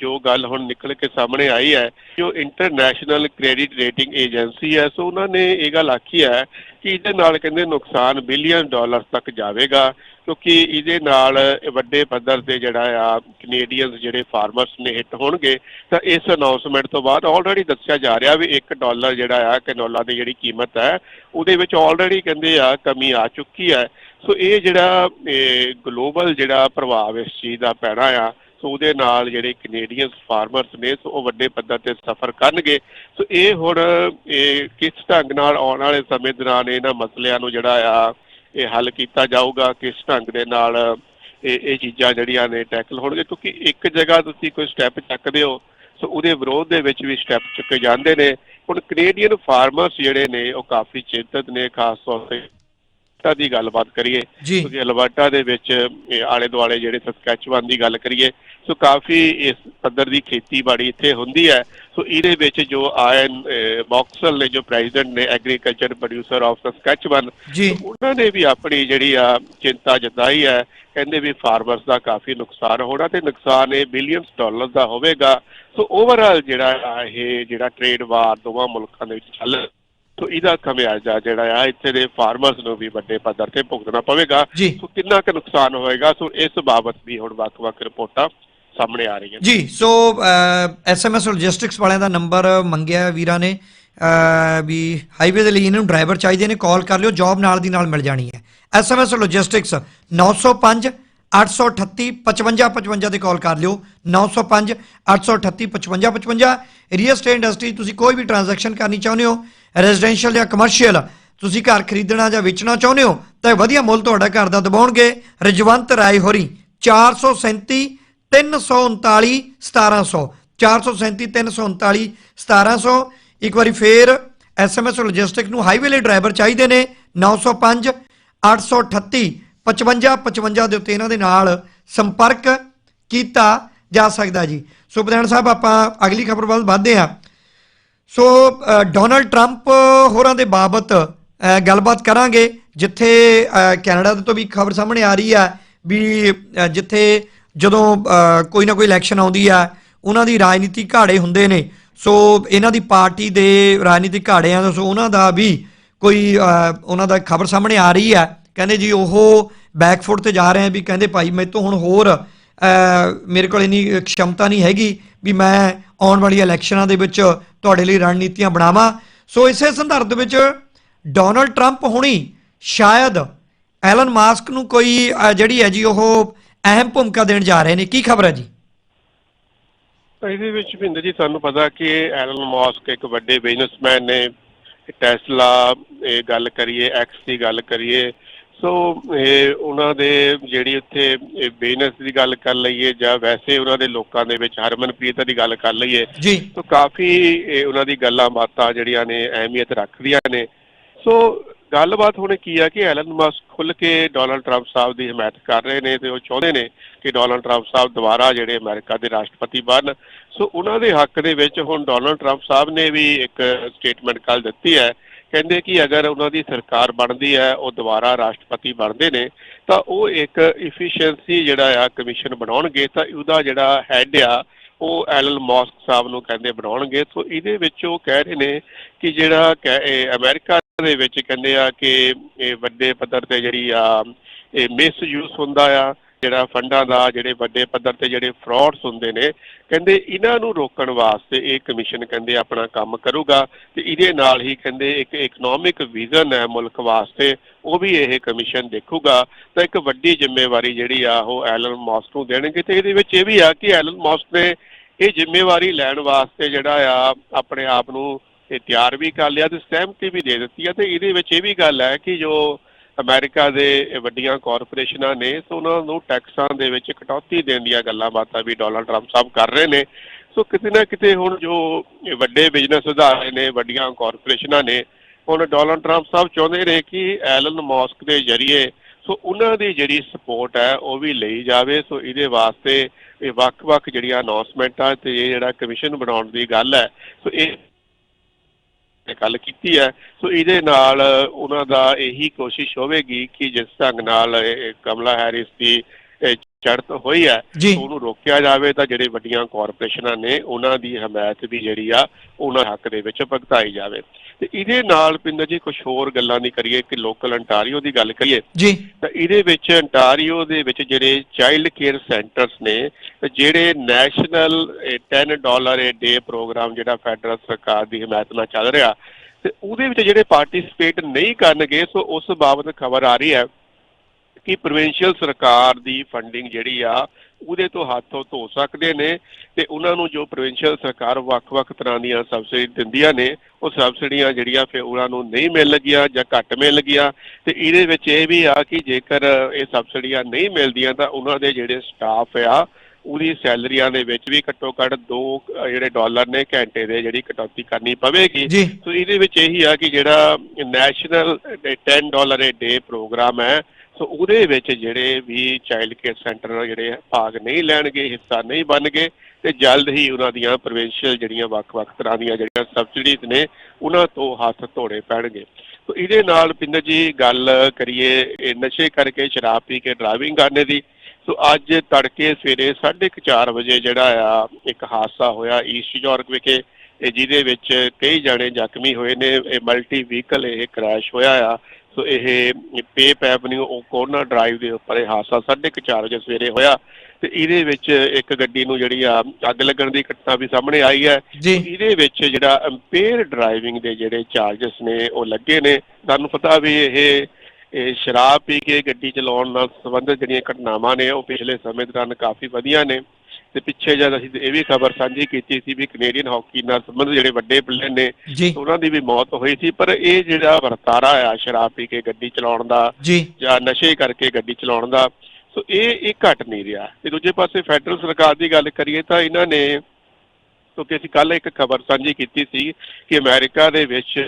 S1: ਜੋ ਗੱਲ ਹੁਣ ਨਿਕਲ ਕੇ ਸਾਹਮਣੇ ਆਈ ਹੈ, ਜੋ ਇੰਟਰਨੈਸ਼ਨਲ ਕ੍ਰੈਡਿਟ ਰੇਟਿੰਗ ਏਜੰਸੀ ਹੈ, ਸੋ ਉਹਨਾਂ ਨੇ ਇਹ ਗੱਲ ਆਖੀ ਹੈ ਕਿ ਇਹਦੇ ਨਾਲ ਕਹਿੰਦੇ ਨੁਕਸਾਨ ਬਿਲੀਅਨ ਡਾਲਰ ਤੱਕ ਜਾਵੇਗਾ, ਕਿਉਂਕਿ ਇਹਦੇ ਨਾਲ ਵੱਡੇ ਪੱਧਰ ਤੇ ਜਿਹੜਾ ਆ ਕੈਨੇਡੀਅਨਸ ਜਿਹੜੇ ਫਾਰਮਰਸ ਨੇ ਹਿੱਟ ਹੋਣਗੇ, ਤਾਂ ਇਸ ਅਨਾਉਂਸਮੈਂਟ ਤੋਂ ਬਾਅਦ ਆਲਰੇਡੀ ਦੱਸਿਆ ਜਾ ਰਿਹਾ ਵੀ 1 ਡਾਲਰ ਜਿਹੜਾ ਆ ਕੈਨੋਲਾ ਦੀ ਜਿਹੜੀ ਕੀਮਤ ਹੈ, ਉਹਦੇ ਵਿੱਚ ਆਲਰੇਡੀ ਕਹਿੰਦੇ ਆ ਕਮੀ ਆ ਚੁੱਕੀ ਹੈ। ਸੋ ਇਹ ਜਿਹੜਾ ਗਲੋਬਲ ਜਿਹੜਾ ਪ੍ਰਭਾਵ ਇਸ ਚੀਜ਼ ਦਾ ਪੈਣਾ ਆ, ਸੋ ਉਹਦੇ ਨਾਲ ਜਿਹੜੇ ਕੈਨੇਡੀਅਨ ਫਾਰਮਰਸ ਨੇ, ਸੋ ਉਹ ਵੱਡੇ ਪੱਧਰ ਤੇ ਸਫਰ ਕਰਨਗੇ। ਸੋ ਇਹ ਹੁਣ, ਇਹ ਕਿਸ ਢੰਗ ਨਾਲ ਆਉਣ ਵਾਲੇ ਸਮੇਂ ਦੌਰਾਨ ਇਹਨਾਂ ਮਸਲਿਆਂ ਨੂੰ ਜਿਹੜਾ ਆ, ਇਹ ਹੱਲ ਕੀਤਾ ਜਾਊਗਾ, ਕਿਸ ਢੰਗ ਦੇ ਨਾਲ ਇਹ ਇਹ ਚੀਜ਼ਾਂ ਜਿਹੜੀਆਂ ਨੇ ਟੈਕਲ ਹੋਣਗੇ ਕਿਉਂਕਿ ਇੱਕ ਜਗ੍ਹਾ ਤੁਸੀਂ ਕੋਈ ਸਟੈਪ ਚੱਕਦੇ ਹੋ, ਸੋ ਉਹਦੇ ਵਿਰੋਧ ਦੇ ਵਿੱਚ ਵੀ ਸਟੈਪ ਚੁੱਕੇ ਜਾਂਦੇ ਨੇ। ਹੁਣ ਕੈਨੇਡੀਅਨ ਫਾਰਮਰਸ ਜਿਹੜੇ ਨੇ, ਉਹ ਕਾਫੀ ਚਿੰਤਤ ਨੇ, ਖਾਸ ਤੌਰ ਤੇ ਅਲਬਰਟਾ ਦੀ ਗੱਲਬਾਤ ਕਰੀਏ ਕਿਉਂਕਿ ਅਲਬਰਟਾ ਦੇ ਵਿੱਚ ਆਲੇ ਦੁਆਲੇ ਜਿਹੜੇ ਸਸਕੈਚੁਅਨ ਦੀ ਗੱਲ ਕਰੀਏ ਸੋ ਕਾਫੀ ਇਸ ਪੱਧਰ ਦੀ ਖੇਤੀਬਾੜੀ ਇੱਥੇ ਹੁੰਦੀ ਹੈ। ਸੋ ਇਹਦੇ ਵਿੱਚ ਜੋ ਆਇਨ ਬਾਕਸਲ ਨੇ ਜੋ ਪ੍ਰੈਜ਼ੀਡੈਂਟ ਨੇ ਐਗਰੀਕਲਚਰ ਪ੍ਰੋਡਿਊਸਰ ਆਫ ਸਸਕੈਚੁਅਨ ਉਹਨਾਂ ਨੇ ਵੀ ਆਪਣੀ ਜਿਹੜੀ ਆ ਚਿੰਤਾ ਜਤਾਈ ਹੈ। ਕਹਿੰਦੇ ਵੀ ਫਾਰਮਰਸ ਦਾ ਕਾਫੀ ਨੁਕਸਾਨ ਹੋਣਾ ਤੇ ਨੁਕਸਾਨ ਇਹ ਬਿਲੀਅਨਸ ਡਾਲਰ ਦਾ ਹੋਵੇਗਾ। ਸੋ ਓਵਰਆਲ ਜਿਹੜਾ ਇਹ ਜਿਹੜਾ ਟ੍ਰੇਡ ਵਾਰ ਦੋਵਾਂ ਮੁਲਕਾਂ ਦੇ ਵਿੱਚ ਚੱਲ ਸੋ ਇਹਦਾ ਖਮਿਆਜਾ ਜਿਹੜਾ ਆ ਇੱਥੇ ਦੇ ਫਾਰਮਰਸ ਨੂੰ ਵੀ ਵੱਡੇ ਪੱਧਰ ਤੇ ਭੁਗਤਣਾ ਪਵੇਗਾ। ਸੋ ਕਿੰਨਾ ਕੁ ਨੁਕਸਾਨ ਹੋਏਗਾ? ਸੋ ਇਸ ਬਾਬਤ ਵੀ ਹੁਣ ਵੱਖ-ਵੱਖ ਰਿਪੋਰਟਾਂ ਸਾਹਮਣੇ ਆ ਰਹੀਆਂ
S2: ਜੀ ਸੋ ਐਸਐਮਐਸ ਲੌਜਿਸਟਿਕਸ ਵਾਲਿਆਂ ਦਾ ਨੰਬਰ ਮੰਗਿਆ ਵੀਰਾਂ ਨੇ। ਵੀ ਹਾਈਵੇ ਦੇ ਲਈ ਇਹਨਾਂ ਨੂੰ ਡਰਾਈਵਰ ਚਾਹੀਦੇ ਨੇ ਕਾਲ ਕਰ ਲਿਓ ਜੌਬ ਨਾਲ ਦੀ ਨਾਲ ਮਿਲ ਜਾਣੀ ਹੈ। ਐਸਐਮਐਸ ਲੌਜਿਸਟਿਕਸ 905 838 5555 ਤੇ ਕਾਲ ਕਰ ਲਿਓ। 905 838 5555 ਰੀਅਲ ਸਟੇਟ ਇੰਡਸਟਰੀ ਤੁਸੀਂ ਕੋਈ ਵੀ ਟ੍ਰਾਂਜੈਕਸ਼ਨ ਕਰਨੀ ਚਾਹੁੰਦੇ ਹੋ ਰੈਜ਼ੀਡੈਂਸ਼ੀਅਲ ਜਾਂ ਕਮਰਸ਼ੀਅਲ ਤੁਸੀਂ ਘਰ ਖਰੀਦਣਾ ਜਾਂ ਵੇਚਣਾ ਚਾਹੁੰਦੇ ਹੋ, ਤਾਂ ਵਧੀਆ ਮੁੱਲ ਤੁਹਾਡਾ ਘਰ ਦਾ ਦਬਾਉਣਗੇ। ਰਜਵੰਤ ਰਾਏ ਹੋਰੀ 437 339 1700 437 339 1700 ਇੱਕ ਵਾਰੀ ਫੇਰ ਐਸਐਮਐਸ ਲੌਜਿਸਟਿਕ ਨੂੰ ਹਾਈਵੇ ਲਈ ਡਰਾਈਵਰ ਚਾਹੀਦੇ ਨੇ 905 838 55 55 ਦੇ ਉੱਤੇ ਇਹਨਾਂ ਦੇ ਨਾਲ ਸੰਪਰਕ ਕੀਤਾ ਜਾ ਸਕਦਾ ਜੀ। ਸੋ ਪ੍ਰਧਾਨ ਸਾਹਿਬ, ਆਪਾਂ ਅਗਲੀ ਖਬਰ ਵੱਲ ਵਧਦੇ ਹਾਂ। ਸੋ ਡੋਨਲਡ ਟਰੰਪ ਹੋਰਾਂ ਦੇ ਬਾਬਤ ਗੱਲਬਾਤ ਕਰਾਂਗੇ, ਜਿੱਥੇ ਕੈਨੇਡਾ ਤੋਂ ਵੀ ਖਬਰ ਸਾਹਮਣੇ ਆ ਰਹੀ ਹੈ ਵੀ ਜਿੱਥੇ ਜਦੋਂ ਕੋਈ ਨਾ ਕੋਈ ਇਲੈਕਸ਼ਨ ਆਉਂਦੀ ਆ, ਉਹਨਾਂ ਦੀ ਰਾਜਨੀਤੀ ਘਾੜੇ ਹੁੰਦੇ ਨੇ। ਸੋ, ਇਹਨਾਂ ਦੀ ਪਾਰਟੀ ਦੇ ਰਾਜਨੀਤੀ ਘਾੜੇ ਆ ਸੋ ਉਹਨਾਂ ਦਾ ਵੀ ਕੋਈ ਉਹਨਾਂ ਦਾ ਖਬਰ ਸਾਹਮਣੇ ਆ ਰਹੀ ਹੈ ਕਹਿੰਦੇ ਜੀ, ਉਹ ਬੈਕਫੁੱਟ ਤੇ ਜਾ ਰਹੇ ਆ ਵੀ ਕਹਿੰਦੇ ਭਾਈ ਮੇਰੇ ਤੋਂ ਹੁਣ ਹੋਰ ਮੇਰੇ ਕੋਲ ਇੰਨੀ ਖਮਤਾ ਨਹੀਂ ਹੈਗੀ ਵੀ ਮੈਂ ਆਉਣ ਵਾਲੀ ਇਲੈਕਸ਼ਨਾਂ ਦੇ ਵਿੱਚ ਤੁਹਾਡੇ ਲਈ ਰਣਨੀਤੀਆਂ ਬਣਾਵਾਂ। ਸੋ ਇਸੇ ਸੰਦਰਭ ਵਿੱਚ ਡੋਨਲਡ ਟਰੰਪ ਹੁਣੀ ਸ਼ਾਇਦ ਐਲਨ ਮਾਸਕ ਨੂੰ ਕੋਈ ਜਿਹੜੀ ਹੈ ਜੀ ਉਹ ਅਹਿਮ ਭੂਮਿਕਾ ਦੇਣ ਜਾ ਰਹੇ ਨੇ। ਕੀ ਖਬਰ ਹੈ ਜੀ?
S1: ਇਹਦੇ ਵਿੱਚ ਭਿੰਦਰ ਜੀ, ਤੁਹਾਨੂੰ ਪਤਾ ਕਿ ਐਲਨ ਮਾਸਕ ਇੱਕ ਵੱਡੇ ਬਿਜ਼ਨਸਮੈਨ ਨੇ, ਟੈਸਲਾ, ਇਹ ਗੱਲ ਕਰੀਏ ਐਕਸ ਦੀ ਗੱਲ ਕਰੀਏ ਸੋ ਇਹ ਉਹਨਾਂ ਦੇ ਜਿਹੜੀ ਉੱਥੇ ਬਿਜ਼ਨਸ ਦੀ ਗੱਲ ਕਰ ਲਈਏ ਜਾਂ ਵੈਸੇ ਉਹਨਾਂ ਦੇ ਲੋਕਾਂ ਦੇ ਵਿੱਚ ਹਰਮਨਪ੍ਰੀਤ ਦੀ ਗੱਲ ਕਰ ਲਈਏ
S2: ਜੀ।
S1: ਸੋ ਕਾਫੀ ਉਹਨਾਂ ਦੀ ਗੱਲਾਂ ਬਾਤਾਂ ਜਿਹੜੀਆਂ ਨੇ ਅਹਿਮੀਅਤ ਰੱਖਦੀਆਂ ਨੇ। ਸੋ ਗੱਲਬਾਤ ਹੁਣ ਕੀ ਆ ਕਿ ਐਲਨ ਮਸਕ ਖੁੱਲ ਕੇ ਡੋਨਲਡ ਟਰੰਪ ਸਾਹਿਬ ਦੀ ਹਮਾਇਤ ਕਰ ਰਹੇ ਨੇ ਤੇ ਉਹ ਚਾਹੁੰਦੇ ਨੇ ਕਿ ਡੋਨਲਡ ਟਰੰਪ ਸਾਹਿਬ ਦੁਬਾਰਾ ਜਿਹੜੇ ਅਮਰੀਕਾ ਦੇ ਰਾਸ਼ਟਰਪਤੀ ਬਣ। ਸੋ ਉਹਨਾਂ ਦੇ ਹੱਕ ਦੇ ਵਿੱਚ ਹੁਣ ਡੋਨਲਡ ਟਰੰਪ ਸਾਹਿਬ ਨੇ ਵੀ ਇੱਕ ਸਟੇਟਮੈਂਟ ਕੱਲ ਦਿੱਤੀ ਹੈ ਕਹਿੰਦੇ ਕਿ ਅਗਰ ਉਹਨਾਂ ਦੀ ਸਰਕਾਰ ਬਣਦੀ ਹੈ, ਉਹ ਦੁਬਾਰਾ ਰਾਸ਼ਟਰਪਤੀ ਬਣਦੇ ਨੇ, ਤਾਂ ਉਹ ਇੱਕ ਇਫੀਸ਼ੀਐਂਸੀ ਜਿਹੜਾ ਆ ਕਮਿਸ਼ਨ ਬਣਾਉਣਗੇ, ਤਾਂ ਉਹਦਾ ਜਿਹੜਾ ਹੈੱਡ ਆ, ਉਹ ਐਲਨ ਮਾਸਕ ਸਾਹਿਬ ਨੂੰ ਕਹਿੰਦੇ ਬਣਾਉਣਗੇ। ਸੋ ਇਹਦੇ ਵਿੱਚ ਉਹ ਕਹਿ ਰਹੇ ਨੇ ਕਿ ਜਿਹੜਾ ਕਹਿ- ਇਹ ਅਮਰੀਕਾ ਦੇ ਵਿੱਚ ਕਹਿੰਦੇ ਆ ਕਿ ਇਹ ਵੱਡੇ ਪੱਧਰ ਤੇ ਜਿਹੜੀ ਆ, ਇਹ ਮਿਸਯੂਜ਼ ਹੁੰਦਾ ਆ। ਜਿਹੜਾ ਫੰਡਾਂ ਦਾ, ਜਿਹੜੇ ਵੱਡੇ ਪੱਧਰ ਤੇ ਜਿਹੜੇ ਫਰਾਡਸ ਹੁੰਦੇ ਨੇ, ਕਹਿੰਦੇ ਇਹਨਾਂ ਨੂੰ ਰੋਕਣ ਵਾਸਤੇ ਇਹ ਕਮਿਸ਼ਨ ਕਹਿੰਦੇ ਆਪਣਾ ਕੰਮ ਕਰੂਗਾ ਤੇ ਇਹਦੇ ਨਾਲ ਹੀ ਕਹਿੰਦੇ ਇੱਕ ਇਕਨੋਮਿਕ ਵਿਜ਼ਨ ਹੈ ਮੁਲਕ ਵਾਸਤੇ, ਉਹ ਵੀ ਇਹ ਕਮਿਸ਼ਨ ਦੇਖੂਗਾ। ਤਾਂ ਇੱਕ ਵੱਡੀ ਜ਼ਿੰਮੇਵਾਰੀ ਜਿਹੜੀ ਆ, ਉਹ ਐਲਨ ਮਾਸਕ ਨੂੰ ਦੇਣਗੇ ਤੇ ਇਹਦੇ ਵਿੱਚ ਇਹ ਵੀ ਆ ਕਿ ਐਲਨ ਮਾਸਕ ਨੇ ਇਹ ਜ਼ਿੰਮੇਵਾਰੀ ਲੈਣ ਵਾਸਤੇ ਜਿਹੜਾ ਆ, ਆਪਣੇ ਆਪ ਨੂੰ ਇਹ ਤਿਆਰ ਵੀ ਕਰ ਲਿਆ ਤੇ ਸਹਿਮਤੀ ਵੀ ਦੇ ਦਿੱਤੀ ਆ ਤੇ ਇਹਦੇ ਵਿੱਚ ਇਹ ਵੀ ਗੱਲ ਹੈ ਕਿ ਜੋ ਅਮਰੀਕਾ ਦੇ ਵੱਡੀਆਂ ਕਾਰਪੋਰੇਸ਼ਨਾਂ ਨੇ, ਸੋ ਉਹਨਾਂ ਨੂੰ ਟੈਕਸਾਂ ਦੇ ਵਿੱਚ ਕਟੌਤੀ ਦੇਣ ਦੀਆਂ ਗੱਲਾਂ ਬਾਤਾਂ ਵੀ ਡੋਨਲਡ ਟਰੰਪ ਸਾਹਿਬ ਕਰ ਰਹੇ ਨੇ। ਸੋ ਕਿਤੇ ਨਾ ਕਿਤੇ ਹੁਣ ਜੋ ਵੱਡੇ ਬਿਜ਼ਨਸ ਅਦਾਰੇ ਨੇ, ਵੱਡੀਆਂ ਕਾਰਪੋਰੇਸ਼ਨਾਂ ਨੇ, ਹੁਣ ਡੋਨਲਡ ਟਰੰਪ ਸਾਹਿਬ ਚਾਹੁੰਦੇ ਰਹੇ ਕਿ ਐਲਨ ਮਾਸਕ ਦੇ ਜ਼ਰੀਏ, ਸੋ ਉਹਨਾਂ ਦੀ ਜਿਹੜੀ ਸਪੋਰਟ ਹੈ ਉਹ ਵੀ ਲਈ ਜਾਵੇ। ਸੋ ਇਹਦੇ ਵਾਸਤੇ ਇਹ ਵੱਖ-ਵੱਖ ਜਿਹੜੀਆਂ ਅਨਾਉਂਸਮੈਂਟਾਂ ਤੇ ਇਹ ਜਿਹੜਾ ਕਮਿਸ਼ਨ ਬਣਾਉਣ ਦੀ ਗੱਲ ਹੈ, ਸੋ ਇਹ ਗੱਲ ਕੀਤੀ ਹੈ, ਸੋ ਇਹਦੇ ਨਾਲ ਉਹਨਾਂ ਦਾ ਇਹੀ ਕੋਸ਼ਿਸ਼ ਹੋਵੇਗੀ ਕਿ ਜਿਸ ਢੰਗ ਨਾਲ ਕਮਲਾ ਹੈਰਿਸ ਦੀ ਇਹ ਚੜ੍ਹਤ ਹੋਈ ਹੈ। ਉਹਨੂੰ ਰੋਕਿਆ ਜਾਵੇ ਤਾਂ ਜਿਹੜੇ ਵੱਡੀਆਂ ਕਾਰਪੋਰੇਸ਼ਨਾਂ ਨੇ ਉਹਨਾਂ ਦੀ ਹਮਾਇਤ ਵੀ ਜਿਹੜੀ ਆ ਉਹਨਾਂ ਹੱਕ ਦੇ ਵਿੱਚ ਭਗਤਾਈ ਜਾਵੇ। ਤੇ ਇਹਦੇ ਨਾਲ ਪਿੰਦਰ ਜੀ ਕੁਝ ਹੋਰ ਗੱਲਾਂ ਦੀ ਕਰੀਏ ਕਿ ਲੋਕਲ ਅੰਟਾਰੀਓ ਦੀ ਗੱਲ ਕਰੀਏ।
S2: ਜੀ।
S1: ਤਾਂ ਇਹਦੇ ਵਿੱਚ ਅੰਟਾਰੀਓ ਦੇ ਵਿੱਚ ਜਿਹੜੇ ਚਾਈਲਡ ਕੇਅਰ ਸੈਂਟਰਸ ਨੇ ਜਿਹੜੇ national 10 dollar a day programme ਜਿਹੜਾ ਫੈਡਰਲ ਸਰਕਾਰ ਦੀ ਹਮਾਇਤ ਨਾਲ ਚੱਲ ਰਿਹਾ ਤੇ ਉਹਦੇ ਵਿੱਚ ਜਿਹੜੇ ਪਾਰਟਿਸਿਪੇਟ ਨਹੀਂ ਕਰਨਗੇ ਸੋ ਉਸ ਬਾਬਤ ਖਬਰ ਆ ਰਹੀ ਹੈ। ਕਿ ਪ੍ਰੋਵਿੰਸ਼ੀਅਲ ਸਰਕਾਰ ਦੀ ਫੰਡਿੰਗ ਜਿਹੜੀ ਆ ਉਹਦੇ ਤੋਂ ਹੱਥੋਂ ਧੋ ਸਕਦੇ ਨੇ ਤੇ ਉਹਨਾਂ ਨੂੰ ਜੋ ਪ੍ਰੋਵਿੰਸ਼ੀਅਲ ਸਰਕਾਰ ਵੱਖ-ਵੱਖ ਤਰ੍ਹਾਂ ਦੀਆਂ ਸਬਸਿਡੀ ਦਿੰਦੀਆਂ ਨੇ ਉਹ ਸਬਸਿਡੀਆਂ ਜਿਹੜੀਆਂ ਫਿਰ ਉਹਨਾਂ ਨੂੰ ਨਹੀਂ ਮਿਲ ਲੱਗੀਆਂ ਜਾਂ ਘੱਟ ਮਿਲ ਲੱਗੀਆਂ ਤੇ ਇਹਦੇ ਵਿੱਚ ਇਹ ਵੀ ਆ ਕਿ ਜੇਕਰ ਇਹ ਸਬਸਿਡੀਆਂ ਨਹੀਂ ਮਿਲਦੀਆਂ ਤਾਂ ਉਹਨਾਂ ਦੇ ਜਿਹੜੇ ਸਟਾਫ ਆ ਉਹਦੀ ਸੈਲਰੀਆਂ ਦੇ ਵਿੱਚ ਵੀ ਘੱਟੋ ਘੱਟ 2 ਜਿਹੜੇ ਡਾਲਰ ਨੇ ਘੰਟੇ ਦੇ ਜਿਹੜੀ ਕਟੌਤੀ ਕਰਨੀ ਪਵੇਗੀ। ਸੋ ਇਹਦੇ ਵਿੱਚ ਇਹੀ ਆ ਕਿ ਜਿਹੜਾ national 10 dollar a day programme ਹੈ ਸੋ ਉਹਦੇ ਵਿੱਚ ਜਿਹੜੇ ਵੀ ਚਾਈਲਡ ਕੇਅਰ ਸੈਂਟਰ ਜਿਹੜੇ ਭਾਗ ਨਹੀਂ ਲੈਣਗੇ, ਹਿੱਸਾ ਨਹੀਂ ਬਣਗੇ ਤੇ ਜਲਦ ਹੀ ਉਹਨਾਂ ਦੀਆਂ ਪ੍ਰੋਵਿੰਸ਼ੀਅਲ ਜਿਹੜੀਆਂ ਵੱਖ-ਵੱਖ ਤਰ੍ਹਾਂ ਦੀਆਂ ਜਿਹੜੀਆਂ ਸਬਸਿਡੀਜ਼ ਨੇ, ਉਹਨਾਂ ਤੋਂ ਹੱਥ ਧੋਣੇ ਪੈਣਗੇ। ਸੋ ਇਹਦੇ ਨਾਲ ਪਿੰਦਰ ਜੀ ਗੱਲ ਕਰੀਏ ਨਸ਼ੇ ਕਰਕੇ ਸ਼ਰਾਬ ਪੀ ਕੇ ਡਰਾਈਵਿੰਗ ਕਰਨੇ ਦੀ। ਸੋ ਅੱਜ ਤੜਕੇ ਸਵੇਰੇ 4:30 ਵਜੇ ਜਿਹੜਾ ਆ, ਇੱਕ ਹਾਦਸਾ ਹੋਇਆ ਈਸਟ ਯਾਰਕ ਵਿਖੇ। ਜਿਹਦੇ ਵਿੱਚ ਕਈ ਜਣੇ ਜ਼ਖਮੀ ਹੋਏ ਨੇ, ਇਹ ਮਲਟੀ ਵਹੀਕਲ ਇਹ ਕ੍ਰੈਸ਼ ਹੋਇਆ ਆ। ਸੋ ਇਹ ਪੇਪ ਐਵਨਿਊ ਉਹ ਕੋਰਨਰ ਡਰਾਈਵ ਦੇ ਉੱਪਰ ਇਹ ਹਾਦਸਾ 4:30 ਵਜੇ ਸਵੇਰੇ ਹੋਇਆ ਤੇ ਇਹਦੇ ਵਿੱਚ ਇੱਕ ਗੱਡੀ ਨੂੰ ਜਿਹੜੀ ਆ ਅੱਗ ਲੱਗਣ ਦੀ ਘਟਨਾ ਵੀ ਸਾਹਮਣੇ ਆਈ ਹੈ। ਇਹਦੇ ਵਿੱਚ ਜਿਹੜਾ ਅੰਪੇਅਰ ਡਰਾਈਵਿੰਗ ਦੇ ਜਿਹੜੇ ਚਾਰजेस ਨੇ ਉਹ ਲੱਗੇ ਨੇ। ਤੁਹਾਨੂੰ ਪਤਾ ਵੀ ਇਹ ਇਹ ਸ਼ਰਾਬ ਪੀ ਕੇ ਗੱਡੀ ਚਲਾਉਣ ਨਾਲ ਸੰਬੰਧਿਤ ਜਿਹੜੀਆਂ ਘਟਨਾਵਾਂ ਨੇ ਉਹ ਪਿਛਲੇ ਸਮੇਂ ਦੌਰਾਨ ਕਾਫੀ ਵਧੀਆ ਨੇ। ਤੇ ਪਿੱਛੇ ਜਦ ਅਸੀਂ ਇਹ ਵੀ ਖਬਰ ਸਾਂਝੀ ਕੀਤੀ ਸੀ ਵੀ ਕੈਨੇਡੀਅਨ ਹਾਕੀ ਨਾਲ ਸੰਬੰਧਿਤ ਜਿਹੜੇ ਵੱਡੇ ਪਲੇਅਰ ਨੇ ਉਹਨਾਂ ਦੀ ਵੀ ਮੌਤ ਹੋਈ ਸੀ। ਪਰ ਇਹ ਜਿਹੜਾ ਵਰਤਾਰਾ ਆ ਸ਼ਰਾਬ ਪੀ ਕੇ ਗੱਡੀ ਚਲਾਉਣ ਦਾ
S2: ਜੀ।
S1: ਜਾਂ ਨਸ਼ੇ ਕਰਕੇ ਗੱਡੀ ਚਲਾਉਣ ਦਾ ਸੋ ਇਹ ਇਹ ਘਟ ਨਹੀਂ ਰਿਹਾ। ਤੇ ਦੂਜੇ ਪਾਸੇ ਫੈਡਰਲ ਸਰਕਾਰ ਦੀ ਗੱਲ ਕਰੀਏ ਤਾਂ ਇਹਨਾਂ ਨੇ ਕਿਉਂਕਿ ਅਸੀਂ ਕੱਲ ਇੱਕ ਖਬਰ ਸਾਂਝੀ ਕੀਤੀ ਸੀ ਕਿ ਅਮਰੀਕਾ ਦੇ ਵਿੱਚ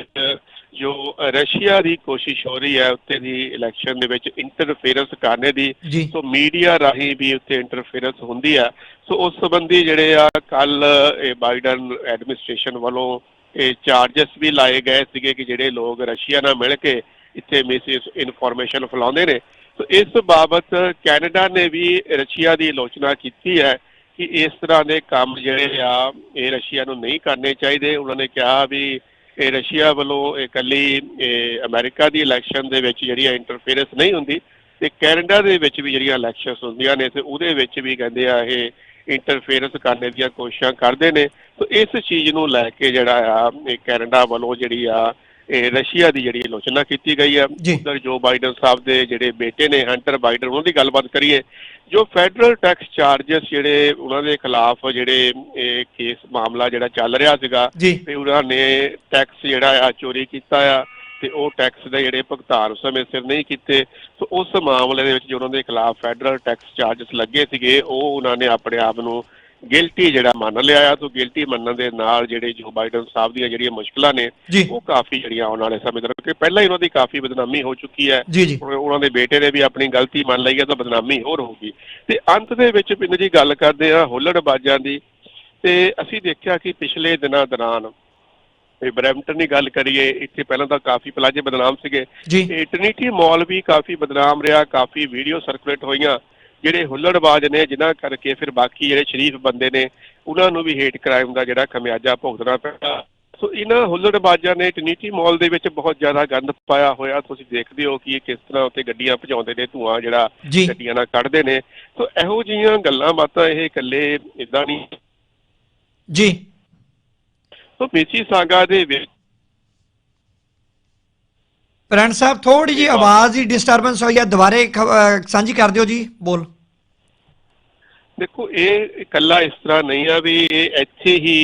S1: ਜੋ ਰਸ਼ੀਆ ਦੀ ਕੋਸ਼ਿਸ਼ ਹੋ ਰਹੀ ਹੈ ਉੱਤੇ ਦੀ ਇਲੈਕਸ਼ਨ ਦੇ ਵਿੱਚ ਇੰਟਰਫੇਰੈਂਸ ਕਰਨੇ ਦੀ ਸੋ ਮੀਡੀਆ ਰਾਹੀਂ ਵੀ ਉੱਤੇ ਇੰਟਰਫੇਰੈਂਸ ਹੁੰਦੀ ਆ ਸੋ ਉਸ ਸੰਬੰਧੀ ਜਿਹੜੇ ਆ ਕੱਲ ਬਾਈਡਨ ਐਡਮਿਨਿਸਟ੍ਰੇਸ਼ਨ ਵੱਲੋਂ ਇਹ ਚਾਰजेस ਵੀ ਲਾਏ ਗਏ ਸੀਗੇ ਕਿ ਜਿਹੜੇ ਲੋਕ ਰਸ਼ੀਆ ਨਾਲ ਮਿਲ ਕੇ ਇੱਥੇ ਮਿਸ ਇਨਫੋਰਮੇਸ਼ਨ ਫੈਲਾਉਂਦੇ ਨੇ। ਸੋ ਇਸ ਬਾਬਤ ਕੈਨੇਡਾ ਨੇ ਵੀ ਰਸ਼ੀਆ ਦੀ ਆਲੋਚਨਾ ਕੀਤੀ ਹੈ ਕਿ ਇਸ ਤਰ੍ਹਾਂ ਦੇ ਕੰਮ ਜਿਹੜੇ ਆ ਇਹ ਰਸ਼ੀਆ ਨੂੰ ਨਹੀਂ ਕਰਨੇ ਚਾਹੀਦੇ। ਉਹਨਾਂ ਨੇ ਕਿਹਾ ਵੀ ਇਹ ਰਸ਼ੀਆ ਵੱਲੋਂ ਇਹ ਇਕੱਲੀ, ਇਹ ਅਮਰੀਕਾ ਦੀ ਇਲੈਕਸ਼ਨ ਦੇ ਵਿੱਚ ਜਿਹੜੀ ਇੰਟਰਫੇਰੈਂਸ ਨਹੀਂ ਹੁੰਦੀ ਤੇ ਕੈਨੇਡਾ ਦੇ ਵਿੱਚ ਵੀ ਜਿਹੜੀਆਂ ਇਲੈਕਸ਼ਨਸ ਹੁੰਦੀਆਂ ਨੇ ਤੇ ਉਹਦੇ ਵਿੱਚ ਵੀ ਕਹਿੰਦੇ ਆ ਇਹ ਇੰਟਰਫੇਰੈਂਸ ਕਰਨ ਦੀਆਂ ਕੋਸ਼ਿਸ਼ਾਂ ਕਰਦੇ ਨੇ। ਸੋ ਇਸ ਚੀਜ਼ ਨੂੰ ਲੈ ਕੇ ਜਿਹੜਾ ਆ, ਇਹ ਕੈਨੇਡਾ ਵੱਲੋਂ ਜਿਹੜੀ ਆ ਰਸ਼ੀਆ ਦੀ ਜਿਹੜੀ ਆਲੋਚਨਾ ਕੀਤੀ ਗਈ
S2: ਹੈ।
S1: ਉਧਰ ਜੋ ਬਾਈਡਨ ਸਾਹਿਬ ਦੇ ਜਿਹੜੇ ਬੇਟੇ ਨੇ ਹੰਟਰ ਬਾਈਡਨ ਉਹਨਾਂ ਦੀ ਗੱਲਬਾਤ ਕਰੀਏ। ਜੋ ਫੈਡਰਲ ਟੈਕਸ ਚਾਰजेस ਜਿਹੜੇ ਉਹਨਾਂ ਦੇ ਖਿਲਾਫ ਜਿਹੜੇ ਇਹ ਕੇਸ ਮਾਮਲਾ ਜਿਹੜਾ ਚੱਲ ਰਿਹਾ ਸੀਗਾ ਤੇ ਉਹਨਾਂ ਨੇ ਟੈਕਸ ਜਿਹੜਾ ਆ ਚੋਰੀ ਕੀਤਾ ਆ ਤੇ ਉਹ ਟੈਕਸ ਦੇ ਜਿਹੜੇ ਭੁਗਤਾਨ ਸਮੇਂ ਸਿਰ ਨਹੀਂ ਕੀਤੇ। ਸੋ ਉਸ ਮਾਮਲੇ ਦੇ ਵਿੱਚ ਜੋ ਉਹਨਾਂ ਦੇ ਖਿਲਾਫ ਫੈਡਰਲ ਟੈਕਸ ਚਾਰजेस ਲੱਗੇ ਸੀਗੇ ਉਹ ਉਹਨਾਂ ਨੇ ਆਪਣੇ ਆਪ ਨੂੰ ਗਿਲਟੀ ਜਿਹੜਾ ਮੰਨ ਲਿਆ ਆ ਤੋਂ ਗਿਲਟੀ ਮੰਨਣ ਦੇ ਨਾਲ ਜਿਹੜੇ ਜੋ ਬਾਈਡਨ ਸਾਹਿਬ ਦੀਆਂ ਜਿਹੜੀਆਂ ਮੁਸ਼ਕਲਾਂ ਨੇ ਉਹ ਕਾਫੀ ਜਿਹੜੀਆਂ ਆਉਣ ਵਾਲੇ ਸਮੇਂ ਤੱਕ ਕਿ ਪਹਿਲਾਂ ਹੀ ਉਹਨਾਂ ਦੀ ਕਾਫੀ ਬਦਨਾਮੀ ਹੋ ਚੁੱਕੀ ਹੈ। ਉਹਨਾਂ ਦੇ ਬੇਟੇ ਨੇ ਵੀ ਆਪਣੀ ਗਲਤੀ ਮੰਨ ਲਈ ਹੈ ਤਾਂ ਬਦਨਾਮੀ ਹੋਰ ਹੋਊਗੀ। ਤੇ ਅੰਤ ਦੇ ਵਿੱਚ ਪਿੰਡ ਜੀ ਗੱਲ ਕਰਦੇ ਆ ਹੁੱਲੜਬਾਜ਼ਾਂ ਦੀ। ਤੇ ਅਸੀਂ ਦੇਖਿਆ ਕਿ ਪਿਛਲੇ ਦਿਨਾਂ ਦੌਰਾਨ ਇਹ ਬਰੈਂਪਟਨ ਦੀ ਗੱਲ ਕਰੀਏ ਇੱਥੇ ਪਹਿਲਾਂ ਤਾਂ ਕਾਫੀ ਪਲਾਜੇ ਬਦਨਾਮ ਸੀਗੇ। ਇਹ ਟ੍ਰਿਨੀਟੀ ਮਾਲ ਵੀ ਕਾਫੀ ਬਦਨਾਮ ਰਿਹਾ ਕਾਫੀ ਵੀਡੀਓ ਸਰਕੂਲੇਟ ਹੋਈਆਂ। ਜਿਹੜੇ ਹੁੱਲੜਬਾਜ਼ ਨੇ ਜਿਨ੍ਹਾਂ ਕਰਕੇ ਫਿਰ ਬਾਕੀ ਜਿਹੜੇ ਸ਼ਰੀਫ ਬੰਦੇ ਨੇ ਉਹਨਾਂ ਨੂੰ ਵੀ ਹੇਟ ਕ੍ਰਾਈਮ ਦਾ ਜਿਹੜਾ ਖਮਿਆਜਾ ਭੁਗਤਣਾ ਪਿਆ ਸੋ ਇਹਨਾਂ ਹੁੱਲੜਬਾਜ਼ਾਂ ਨੇ ਟ੍ਰਿਨੀਟੀ ਮਾਲ ਦੇ ਵਿੱਚ ਬਹੁਤ ਜ਼ਿਆਦਾ ਗੰਦ ਪਾਇਆ ਹੋਇਆ। ਤੁਸੀਂ ਦੇਖਦੇ ਹੋ ਕਿ ਇਹ ਕਿਸ ਤਰ੍ਹਾਂ ਉੱਤੇ ਗੱਡੀਆਂ ਭਜਾਉਂਦੇ ਨੇ ਧੂਆਂ ਜਿਹੜਾ ਗੱਡੀਆਂ ਨਾਲ ਕੱਢਦੇ ਨੇ। ਸੋ ਇਹੋ ਜਿਹੀਆਂ ਗੱਲਾਂ ਬਾਤਾਂ ਇਹ ਇਕੱਲੇ ਇਦਾਂ ਨਹੀਂ।
S2: ਜੀ।
S1: ਸੋ ਮੇਸੀ ਸਾਗਾ ਦੇ ਵਿੱਚ
S2: ਪ੍ਰਣ ਸਾਹਿਬ ਥੋੜੀ ਜੀ ਆਵਾਜ਼ ਦੀ ਡਿਸਟਰਬੈਂਸ ਹੋਈ ਹੈ ਦੁਬਾਰੇ ਸਾਂਝੀ ਕਰ ਦਿਓ ਜੀ। ਬੋਲ।
S1: ਦੇਖੋ ਇਹ ਇਕੱਲਾ ਇਸ ਤਰ੍ਹਾਂ ਨਹੀਂ ਆ ਵੀ ਇਹ ਇੱਥੇ ਹੀ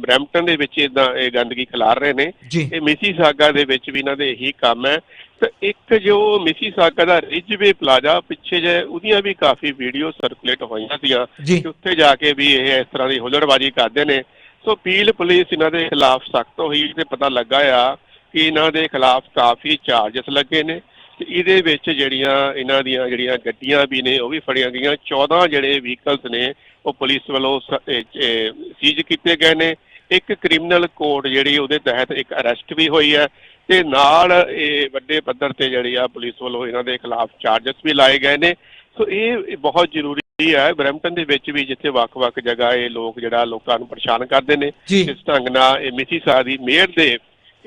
S1: ਬਰੈਂਪਟਨ ਦੇ ਵਿੱਚ ਇਦਾਂ ਇਹ ਗੰਦਗੀ ਖਿਲਾਰ ਰਹੇ ਨੇ। ਇਹ ਮਿਸੀ ਸਾਗਾ ਦੇ ਵਿੱਚ ਵੀ ਇਹਨਾਂ ਦੇ ਇਹੀ ਕੰਮ ਹੈ। ਤਾਂ ਇੱਕ ਜੋ ਮਿਸੀ ਸਾਗਾ ਦਾ ਰਿਜਵੇ ਪਲਾਜ਼ਾ ਪਿੱਛੇ ਜੇ ਉਹਦੀਆਂ ਵੀ ਕਾਫੀ ਵੀਡੀਓ ਸਰਕੂਲੇਟ ਹੋਈਆਂ ਸੀਆਂ ਕਿ ਉੱਥੇ ਜਾ ਕੇ ਵੀ ਇਹ ਇਸ ਤਰ੍ਹਾਂ ਦੀ ਹੁੱਲੜਬਾਜ਼ੀ ਕਰਦੇ ਨੇ। ਸੋ ਪੀਲ ਪੁਲਿਸ ਇਹਨਾਂ ਦੇ ਖਿਲਾਫ ਸਖਤ ਹੋਈ ਤੇ ਪਤਾ ਲੱਗਾ ਆ ਕਿ ਇਹਨਾਂ ਦੇ ਖਿਲਾਫ ਕਾਫੀ ਚਾਰजेस ਲੱਗੇ ਨੇ। ਤੇ ਇਹਦੇ ਵਿੱਚ ਜਿਹੜੀਆਂ ਇਹਨਾਂ ਦੀਆਂ ਜਿਹੜੀਆਂ ਗੱਡੀਆਂ ਵੀ ਨੇ ਉਹ ਵੀ ਫੜੀਆਂ ਗਈਆਂ। 14 ਜਿਹੜੇ ਵਹੀਕਲਸ ਨੇ ਉਹ ਪੁਲਿਸ ਵੱਲੋਂ ਸੀਜ਼ ਕੀਤੇ ਗਏ ਨੇ। ਇੱਕ ਕ੍ਰਿਮੀਨਲ ਕੋਡ ਜਿਹੜੀ ਉਹਦੇ ਤਹਿਤ ਇੱਕ ਅਰੈਸਟ ਵੀ ਹੋਈ ਹੈ ਤੇ ਨਾਲ ਇਹ ਵੱਡੇ ਪੱਧਰ ਤੇ ਜਿਹੜੀ ਆ ਪੁਲਿਸ ਵੱਲੋਂ ਇਹਨਾਂ ਦੇ ਖਿਲਾਫ ਚਾਰजेस ਵੀ ਲਾਏ ਗਏ ਨੇ। ਸੋ ਇਹ ਇਹ ਬਹੁਤ ਜ਼ਰੂਰੀ ਹੈ। ਬਰੈਂਪਟਨ ਦੇ ਵਿੱਚ ਵੀ ਜਿੱਥੇ ਵੱਖ-ਵੱਖ ਜਗ੍ਹਾ ਇਹ ਲੋਕ ਜਿਹੜਾ ਲੋਕਾਂ ਨੂੰ ਪਰੇਸ਼ਾਨ ਕਰਦੇ ਨੇ ਇਸ ਢੰਗ ਨਾਲ ਇਹ ਮਿਸੀਸਾ ਦੀ ਮੇਅਰ ਦੇ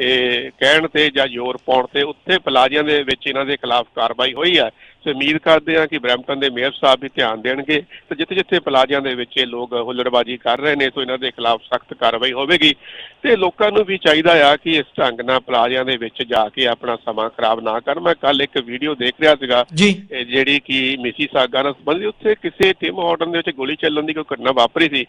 S1: ਇਹ ਕਹਿਣ ਤੇ ਜਾਂ ਜ਼ੋਰ ਪਾਉਣ ਤੇ ਉੱਥੇ ਪਲਾਜ਼ਿਆਂ ਦੇ ਵਿੱਚ ਇਹਨਾਂ ਦੇ ਖਿਲਾਫ ਕਾਰਵਾਈ ਹੋਈ ਹੈ। ਸੋ ਉਮੀਦ ਕਰਦੇ ਹਾਂ ਕਿ ਬਰੈਂਪਟਨ ਦੇ ਮੇਅਰ ਸਾਹਿਬ ਵੀ ਧਿਆਨ ਦੇਣਗੇ ਤੇ ਜਿੱਥੇ ਜਿੱਥੇ ਪਲਾਜ਼ਿਆਂ ਦੇ ਵਿੱਚ ਇਹ ਲੋਕ ਹੁੱਲੜਬਾਜ਼ੀ ਕਰ ਰਹੇ ਨੇ ਸੋ ਇਹਨਾਂ ਦੇ ਖਿਲਾਫ ਸਖਤ ਕਾਰਵਾਈ ਹੋਵੇਗੀ। ਤੇ ਲੋਕਾਂ ਨੂੰ ਵੀ ਚਾਹੀਦਾ ਆ ਕਿ ਇਸ ਢੰਗ ਨਾਲ ਪਲਾਜ਼ਿਆਂ ਦੇ ਵਿੱਚ ਜਾ ਕੇ ਆਪਣਾ ਸਮਾਂ ਖਰਾਬ ਨਾ ਕਰਨ। ਮੈਂ ਕੱਲ ਇੱਕ ਵੀਡੀਓ ਦੇਖ ਰਿਹਾ ਸੀਗਾ ਜਿਹੜੀ ਕਿ ਮਿਸੀ ਸਾਗਾ ਨਾਲ ਸੰਬੰਧਿਤ ਉੱਥੇ ਕਿਸੇ ਟਿਮ ਹਾਰਟਨ ਦੇ ਵਿੱਚ ਗੋਲੀ ਚੱਲਣ ਦੀ ਕੋਈ ਘਟਨਾ ਵਾਪਰੀ ਸੀ।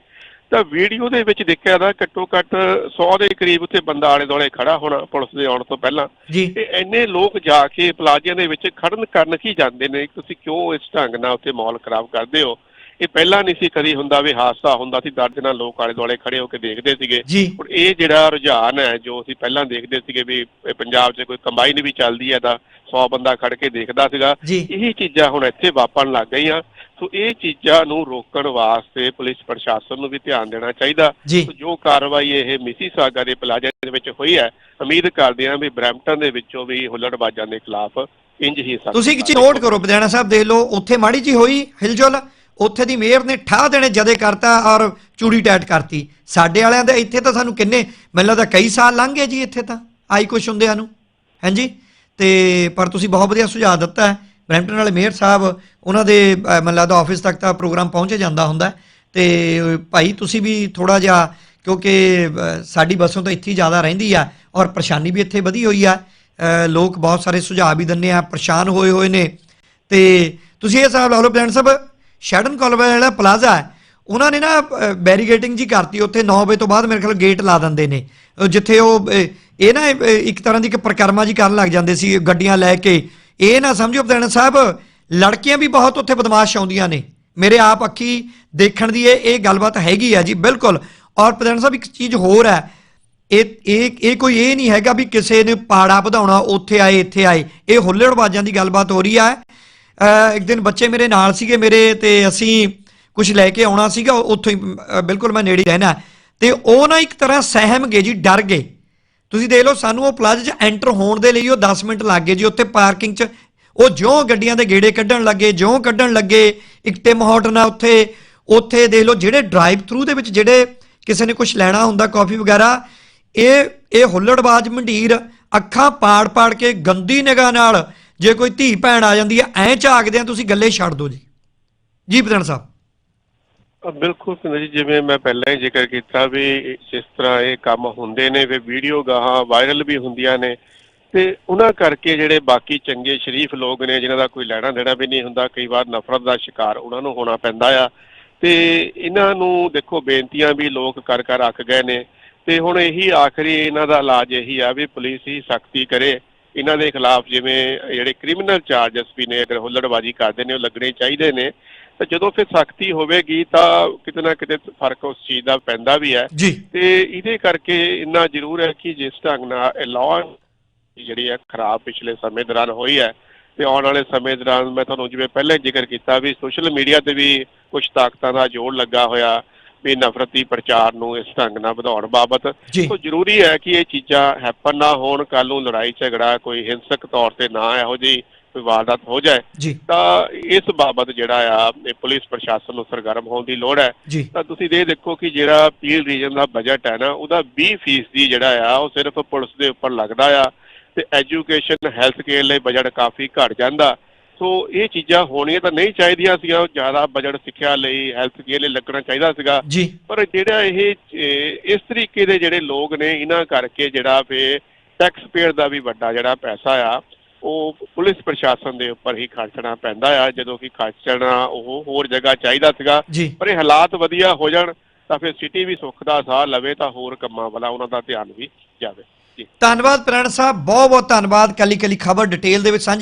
S1: ਤਾਂ ਵੀਡੀਓ ਦੇ ਵਿੱਚ ਦੇਖਿਆ ਦਾ ਘੱਟੋ ਘੱਟ 100 ਦੇ ਕਰੀਬ ਉੱਥੇ ਬੰਦਾ ਆਲੇ ਦੁਆਲੇ ਖੜਾ ਹੋਣਾ ਪੁਲਿਸ ਦੇ ਆਉਣ ਤੋਂ ਪਹਿਲਾਂ। ਤੇ ਇੰਨੇ ਲੋਕ ਜਾ ਕੇ ਪਲਾਜ਼ਿਆਂ ਦੇ ਵਿੱਚ ਖੜਨ ਕਰਨ ਕੀ ਜਾਂਦੇ ਨੇ? ਤੁਸੀਂ ਕਿਉਂ ਇਸ ਢੰਗ ਨਾਲ ਉੱਥੇ ਮਾਹੌਲ ਖਰਾਬ ਕਰਦੇ ਹੋ? ਇਹ ਪਹਿਲਾਂ ਨਹੀਂ ਸੀ ਕਦੀ ਹੁੰਦਾ ਵੀ ਹਾਦਸਾ ਹੁੰਦਾ ਸੀ ਦਰਜਨਾਂ ਲੋਕ ਆਲੇ ਦੁਆਲੇ ਖੜੇ ਹੋ ਕੇ ਦੇਖਦੇ ਸੀਗੇ। ਹੁਣ ਇਹ ਜਿਹੜਾ ਰੁਝਾਨ ਹੈ ਜੋ ਅਸੀਂ ਪਹਿਲਾਂ ਦੇਖਦੇ ਸੀਗੇ ਵੀ ਪੰਜਾਬ 'ਚ ਕੋਈ ਕੰਬਾਈਨ ਵੀ ਚੱਲਦੀ ਹੈ ਤਾਂ 100 ਬੰਦਾ ਖੜ ਕੇ ਦੇਖਦਾ ਸੀਗਾ। ਇਹ ਚੀਜ਼ਾਂ ਹੁਣ ਇੱਥੇ ਵਾਪਰਨ ਲੱਗ ਗਈਆਂ। ਸੋ ਇਹ ਚੀਜ਼ਾਂ ਨੂੰ ਰੋਕਣ ਵਾਸਤੇ ਪੁਲਿਸ ਪ੍ਰਸ਼ਾਸਨ ਨੂੰ ਵੀ ਧਿਆਨ ਦੇਣਾ ਚਾਹੀਦਾ।
S2: ਜੀ।
S1: ਸੋ ਜੋ ਕਾਰਵਾਈ ਇਹ ਮਿਸੀ ਸਾਗਾ ਦੇ ਪਲਾਜ਼ਾ ਦੇ ਵਿੱਚ ਹੋਈ ਹੈ ਉਮੀਦ ਕਰਦੇ ਹਾਂ ਵੀ ਬਰੈਂਪਟਨ ਦੇ ਵਿੱਚੋਂ ਵੀ ਹੁੱਲੜਬਾਜ਼ਾਂ ਦੇ ਖਿਲਾਫ ਇੰਜ ਹੀ ਸਖਤ
S2: ਤੁਸੀਂ
S1: ਕਾਰਵਾਈ
S2: ਨੋਟ ਕਰੋ ਪਧਿਆਣਾ ਸਾਹਿਬ ਦੇਖ ਲਓ ਉੱਥੇ ਮਾੜੀ ਜੀ ਹੋਈ ਹਿਲਜੁਲ ਉੱਥੇ ਦੀ ਮੇਅਰ ਨੇ ਠਾਹ ਦੇਣੇ ਜਦੇ ਕਰਤਾ ਔਰ ਚੂੜੀ ਟੈਟ ਕਰਤੀ। ਸਾਡੇ ਵਾਲਿਆਂ ਦੇ ਇੱਥੇ ਤਾਂ ਸਾਨੂੰ ਕਿੰਨੇ ਮੈਨੂੰ ਲੱਗਦਾ ਕਈ ਸਾਲ ਲੰਘ ਗਏ ਜੀ ਇੱਥੇ ਤਾਂ ਆਈ ਕੁਛ ਹੁੰਦਿਆਂ ਨੂੰ। ਹਾਂਜੀ ਤੇ ਪਰ ਤੁਸੀਂ ਬਹੁਤ ਵਧੀਆ ਸੁਝਾਅ ਦਿੱਤਾ ਹੈ। ਬਰੈਂਪਟਨ ਵਾਲੇ ਮੇਅਰ ਸਾਹਿਬ, ਉਹਨਾਂ ਦੇ ਮੈਨੂੰ ਲੱਗਦਾ ਆਫਿਸ ਤੱਕ ਤਾਂ ਪ੍ਰੋਗਰਾਮ ਪਹੁੰਚ ਜਾਂਦਾ ਹੁੰਦਾ ਹੈ। ਤੇ ਭਾਈ ਤੁਸੀਂ ਵੀ ਥੋੜਾ ਜਿਹਾ, ਕਿਉਂਕਿ ਸਾਡੀ ਬੱਸੋਂ ਤਾਂ ਇੱਥੇ ਹੀ ਜ਼ਿਆਦਾ ਰਹਿੰਦੀ ਆ ਔਰ ਪਰੇਸ਼ਾਨੀ ਵੀ ਇੱਥੇ ਵਧੀ ਹੋਈ ਆ। ਲੋਕ ਬਹੁਤ ਸਾਰੇ ਸੁਝਾਅ ਵੀ ਦਿੰਦੇ ਆ, ਪਰੇਸ਼ਾਨ ਹੋਏ ਹੋਏ ਨੇ। ਤੇ ਤੁਸੀਂ ਇਹ ਹਿਸਾਬ ਲਾ ਲਓ ਪਲੈਨ ਸਾਹਿਬ, ਸ਼ੈਡਨ ਕਾਲਵੇ ਜਿਹੜਾ ਪਲਾਜ਼ਾ ਹੈ, ਉਹਨਾਂ ਨੇ ਨਾ ਬੈਰੀਗੇਟਿੰਗ ਜੀ ਕਰਤੀ, ਉੱਥੇ 9 ਵਜੇ ਤੋਂ ਬਾਅਦ ਮੇਰੇ ਖਿਆਲ ਗੇਟ ਲਾ ਦਿੰਦੇ ਨੇ। ਜਿੱਥੇ ਉਹ ਇਹ ਨਾ ਇੱਕ ਤਰ੍ਹਾਂ ਦੀ ਇੱਕ ਪ੍ਰਕਰਮਾ ਜੀ ਕਰਨ ਲੱਗ ਜਾਂਦੇ ਸੀ, ਗੱਡੀਆਂ ਲੈ ਕੇ ਇਹ ਨਾ ਸਮਝੋ ਪਲੈਨ ਸਾਹਿਬ, ਲੜਕੀਆਂ ਵੀ ਬਹੁਤ ਉੱਥੇ ਬਦਮਾਸ਼ ਆਉਂਦੀਆਂ ਨੇ। ਮੇਰੇ ਆਪ ਅੱਖੀ ਦੇਖਣ ਦੀ ਇਹ ਇਹ ਗੱਲਬਾਤ ਹੈਗੀ ਆ ਜੀ, ਬਿਲਕੁਲ। ਔਰ ਪ੍ਰਧਾਨ ਸਾਹਿਬ, ਇੱਕ ਚੀਜ਼ ਹੋਰ ਹੈ। ਇਹ ਇਹ ਇਹ ਕੋਈ ਇਹ ਨਹੀਂ ਹੈਗਾ ਵੀ ਕਿਸੇ ਨੇ ਪਾੜਾ ਵਧਾਉਣਾ, ਉੱਥੇ ਆਏ, ਇੱਥੇ ਆਏ। ਇਹ ਹੁੱਲੜਬਾਜ਼ਾਂ ਦੀ ਗੱਲਬਾਤ ਹੋ ਰਹੀ ਹੈ ਇੱਕ ਦਿਨ ਬੱਚੇ ਮੇਰੇ ਨਾਲ ਸੀਗੇ ਮੇਰੇ ਤੇ ਅਸੀਂ ਕੁਝ ਲੈ ਕੇ ਆਉਣਾ ਸੀਗਾ, ਉੱਥੋਂ ਹੀ ਬਿਲਕੁਲ ਮੈਂ ਨੇੜੇ ਰਹਿਣਾ। ਤੇ ਉਹ ਨਾ ਇੱਕ ਤਰ੍ਹਾਂ ਸਹਿਮ ਗਏ ਜੀ, ਡਰ ਗਏ। ਤੁਸੀਂ ਦੇਖ ਲਓ, ਸਾਨੂੰ ਉਹ ਪਲਾਜ਼ਾ 'ਚ ਐਂਟਰ ਹੋਣ ਦੇ ਲਈ ਉਹ 10 ਮਿੰਟ ਲੱਗ ਗਏ ਜੀ। ਉੱਥੇ ਪਾਰਕਿੰਗ 'ਚ ਉਹ ਜਿਉਂ ਗੱਡੀਆਂ ਦੇ ਗੇੜੇ ਕੱਢਣ ਲੱਗੇ, ਜਿਉਂ ਕੱਢਣ ਲੱਗੇ, ਇੱਕ ਟਿਮ ਹਾਰਟਨ ਉੱਥੇ ਉੱਥੇ ਦੇਖ ਲਓ ਜਿਹੜੇ ਡਰਾਈਵ ਥਰੂ ਦੇ ਵਿੱਚ ਜਿਹੜੇ ਕਿਸੇ ਨੇ ਕੁਝ ਲੈਣਾ ਹੁੰਦਾ ਕਾਫੀ ਵਗੈਰਾ, ਇਹ ਇਹ ਹੁੱਲੜਬਾਜ਼ ਮੰਡੀਰ ਅੱਖਾਂ ਪਾੜ-ਪਾੜ ਕੇ ਗੰਦੀ ਨਿਗਾਹ ਨਾਲ ਜੇ ਕੋਈ ਧੀ ਭੈਣ ਆ ਜਾਂਦੀ ਹੈ, ਐਂ ਝਾਕਦੇ ਆ, ਤੁਸੀਂ ਗੱਲੇ ਛੱਡ ਦਿਓ ਜੀ। ਜੀ ਪ੍ਰਧਾਨ ਸਾਹਿਬ।
S1: ਬਿਲਕੁਲ ਸੁਨੀਲ ਜੀ, ਜਿਵੇਂ ਮੈਂ ਪਹਿਲਾਂ ਹੀ ਜ਼ਿਕਰ ਕੀਤਾ ਵੀ ਜਿਸ ਤਰ੍ਹਾਂ ਇਹ ਕੰਮ ਹੁੰਦੇ ਨੇ, ਵੀ ਵੀਡੀਓ ਗਾਹਾਂ ਵਾਇਰਲ ਵੀ ਹੁੰਦੀਆਂ ਨੇ, ਤੇ ਉਹਨਾਂ ਕਰਕੇ ਜਿਹੜੇ ਬਾਕੀ ਚੰਗੇ ਸ਼ਰੀਫ ਲੋਕ ਨੇ, ਜਿਨ੍ਹਾਂ ਦਾ ਕੋਈ ਲੈਣਾ ਦੇਣਾ ਵੀ ਨਹੀਂ ਹੁੰਦਾ, ਕਈ ਵਾਰ ਨਫ਼ਰਤ ਦਾ ਸ਼ਿਕਾਰ ਉਹਨਾਂ ਨੂੰ ਹੋਣਾ ਪੈਂਦਾ ਆ। ਤੇ ਇਹਨਾਂ ਨੂੰ ਦੇਖੋ, ਬੇਨਤੀਆਂ ਵੀ ਲੋਕ ਕਰ ਕਰ ਰੱਖ ਗਏ ਨੇ, ਤੇ ਹੁਣ ਇਹੀ ਆਖਰੀ ਇਹਨਾਂ ਦਾ ਇਲਾਜ ਇਹੀ ਆ ਵੀ ਪੁਲਿਸ ਹੀ ਸਖਤੀ ਕਰੇ। ਇਹਨਾਂ ਦੇ ਖਿਲਾਫ ਜਿਵੇਂ ਜਿਹੜੇ ਕ੍ਰਿਮੀਨਲ ਚਾਰਜਸ ਵੀ ਨੇ, ਅਗਰ ਹੁੱਲੜਬਾਜ਼ੀ ਕਰਦੇ ਨੇ, ਉਹ ਲੱਗਣੇ ਚਾਹੀਦੇ ਨੇ। ਤਾਂ ਜਦੋਂ ਫਿਰ ਸਖਤੀ ਹੋਵੇਗੀ ਤਾਂ ਕਿਤੇ ਨਾ ਕਿਤੇ ਫ਼ਰਕ ਉਸ ਚੀਜ਼ ਦਾ ਪੈਂਦਾ ਵੀ ਹੈ। ਤੇ ਇਹਦੇ ਕਰਕੇ ਇੰਨਾ ਜ਼ਰੂਰ ਹੈ ਕਿ ਜਿਸ ਢੰਗ ਨਾਲ ਲਾਅ ਜਿਹੜੀ ਹੈ ਖਰਾਬ ਪਿਛਲੇ ਸਮੇਂ ਦੌਰਾਨ ਹੋਈ ਹੈ ਤੇ ਆਉਣ ਵਾਲੇ ਸਮੇਂ ਦੌਰਾਨ ਮੈਂ ਤੁਹਾਨੂੰ ਜਿਵੇਂ ਪਹਿਲਾਂ ਜ਼ਿਕਰ ਕੀਤਾ ਵੀ ਸੋਸ਼ਲ ਮੀਡੀਆ ਤੇ ਵੀ ਕੁਝ ਤਾਕਤਾਂ ਦਾ ਜੋੜ ਲੱਗਾ ਹੋਇਆ ਵੀ ਨਫ਼ਰਤੀ ਪ੍ਰਚਾਰ ਨੂੰ ਇਸ ਢੰਗ ਨਾਲ ਵਧਾਉਣ ਬਾਬਤ। ਸੋ ਜ਼ਰੂਰੀ ਹੈ ਕਿ ਇਹ ਚੀਜ਼ਾਂ ਹੈਪਨ ਨਾ ਹੋਣ ਕੱਲ ਨੂੰ ਲੜਾਈ ਝਗੜਾ ਕੋਈ ਹਿੰਸਕ ਤੌਰ ਤੇ ਨਾ ਇਹੋ ਜਿਹੀ ਕੋਈ ਵਾਰਦਾਤ ਹੋ ਜਾਏ ਤਾਂ ਇਸ ਬਾਬਤ ਜਿਹੜਾ ਆ ਇਹ ਪੁਲਿਸ ਪ੍ਰਸ਼ਾਸਨ ਨੂੰ ਸਰਗਰਮ ਹੋਣ ਦੀ ਲੋੜ ਹੈ। ਤਾਂ ਤੁਸੀਂ ਇਹ ਦੇਖੋ ਕਿ ਜਿਹੜਾ ਪੀਲ ਰੀਜਨ ਦਾ ਬਜਟ ਹੈ ਨਾ ਉਹਦਾ 20% ਦੀ ਜਿਹੜਾ ਆ ਉਹ ਸਿਰਫ ਪੁਲਿਸ ਦੇ ਉੱਪਰ ਲੱਗਦਾ ਆ ਤੇ ਐਜੂਕੇਸ਼ਨ ਹੈਲਥ ਕੇਅਰ ਲਈ ਬਜਟ ਕਾਫੀ ਘਟ ਜਾਂਦਾ। ਸੋ ਇਹ ਚੀਜ਼ਾਂ ਹੋਣੀਆਂ ਤਾਂ ਨਹੀਂ ਚਾਹੀਦੀਆਂ ਸੀਗੀਆਂ ਜ਼ਿਆਦਾ ਬਜਟ ਸਿੱਖਿਆ ਲਈ ਹੈਲਥ ਕੇਅਰ ਲਈ ਲੱਗਣਾ ਚਾਹੀਦਾ ਸੀਗਾ। ਪਰ ਜਿਹੜਾ ਇਹ ਇਹ ਇਸ ਤਰੀਕੇ ਦੇ ਜਿਹੜੇ ਲੋਕ ਨੇ ਇਹਨਾਂ ਕਰਕੇ ਜਿਹੜਾ ਫੇ ਟੈਕਸ ਪੇਅਰ ਦਾ ਵੀ ਵੱਡਾ ਜਿਹੜਾ ਪੈਸਾ ਆ ਉਹ ਪੁਲਿਸ ਪ੍ਰਸ਼ਾਸਨ ਦੇ ਉੱਪਰ ਹੀ ਖਰਚਣਾ ਪੈਂਦਾ ਆ। ਜਦੋਂ ਕਿ ਖਰਚਣਾ ਉਹ ਹੋਰ ਜਗ੍ਹਾ ਚਾਹੀਦਾ ਸੀਗਾ। ਪਰ ਇਹ ਹਾਲਾਤ ਵਧੀਆ ਹੋ ਜਾਣ ਤਾਂ ਫਿਰ ਸਿਟੀ ਵੀ ਸੁੱਖ ਦਾ ਸਾਹ ਲਵੇ ਤਾਂ ਹੋਰ ਕੰਮਾਂ ਵਾਲਾ ਉਹਨਾਂ ਦਾ ਧਿਆਨ ਵੀ ਜਾਵੇ। ਜੀ।
S2: ਧੰਨਵਾਦ ਪ੍ਰਣ ਸਾਹਿਬ ਬਹੁਤ ਬਹੁਤ ਧੰਨਵਾਦ। ਕੱਲੀ ਕੱਲੀ ਖਬਰ ਡਿਟੇਲ ਦੇ ਵਿੱਚ ਸਾਂਝੀ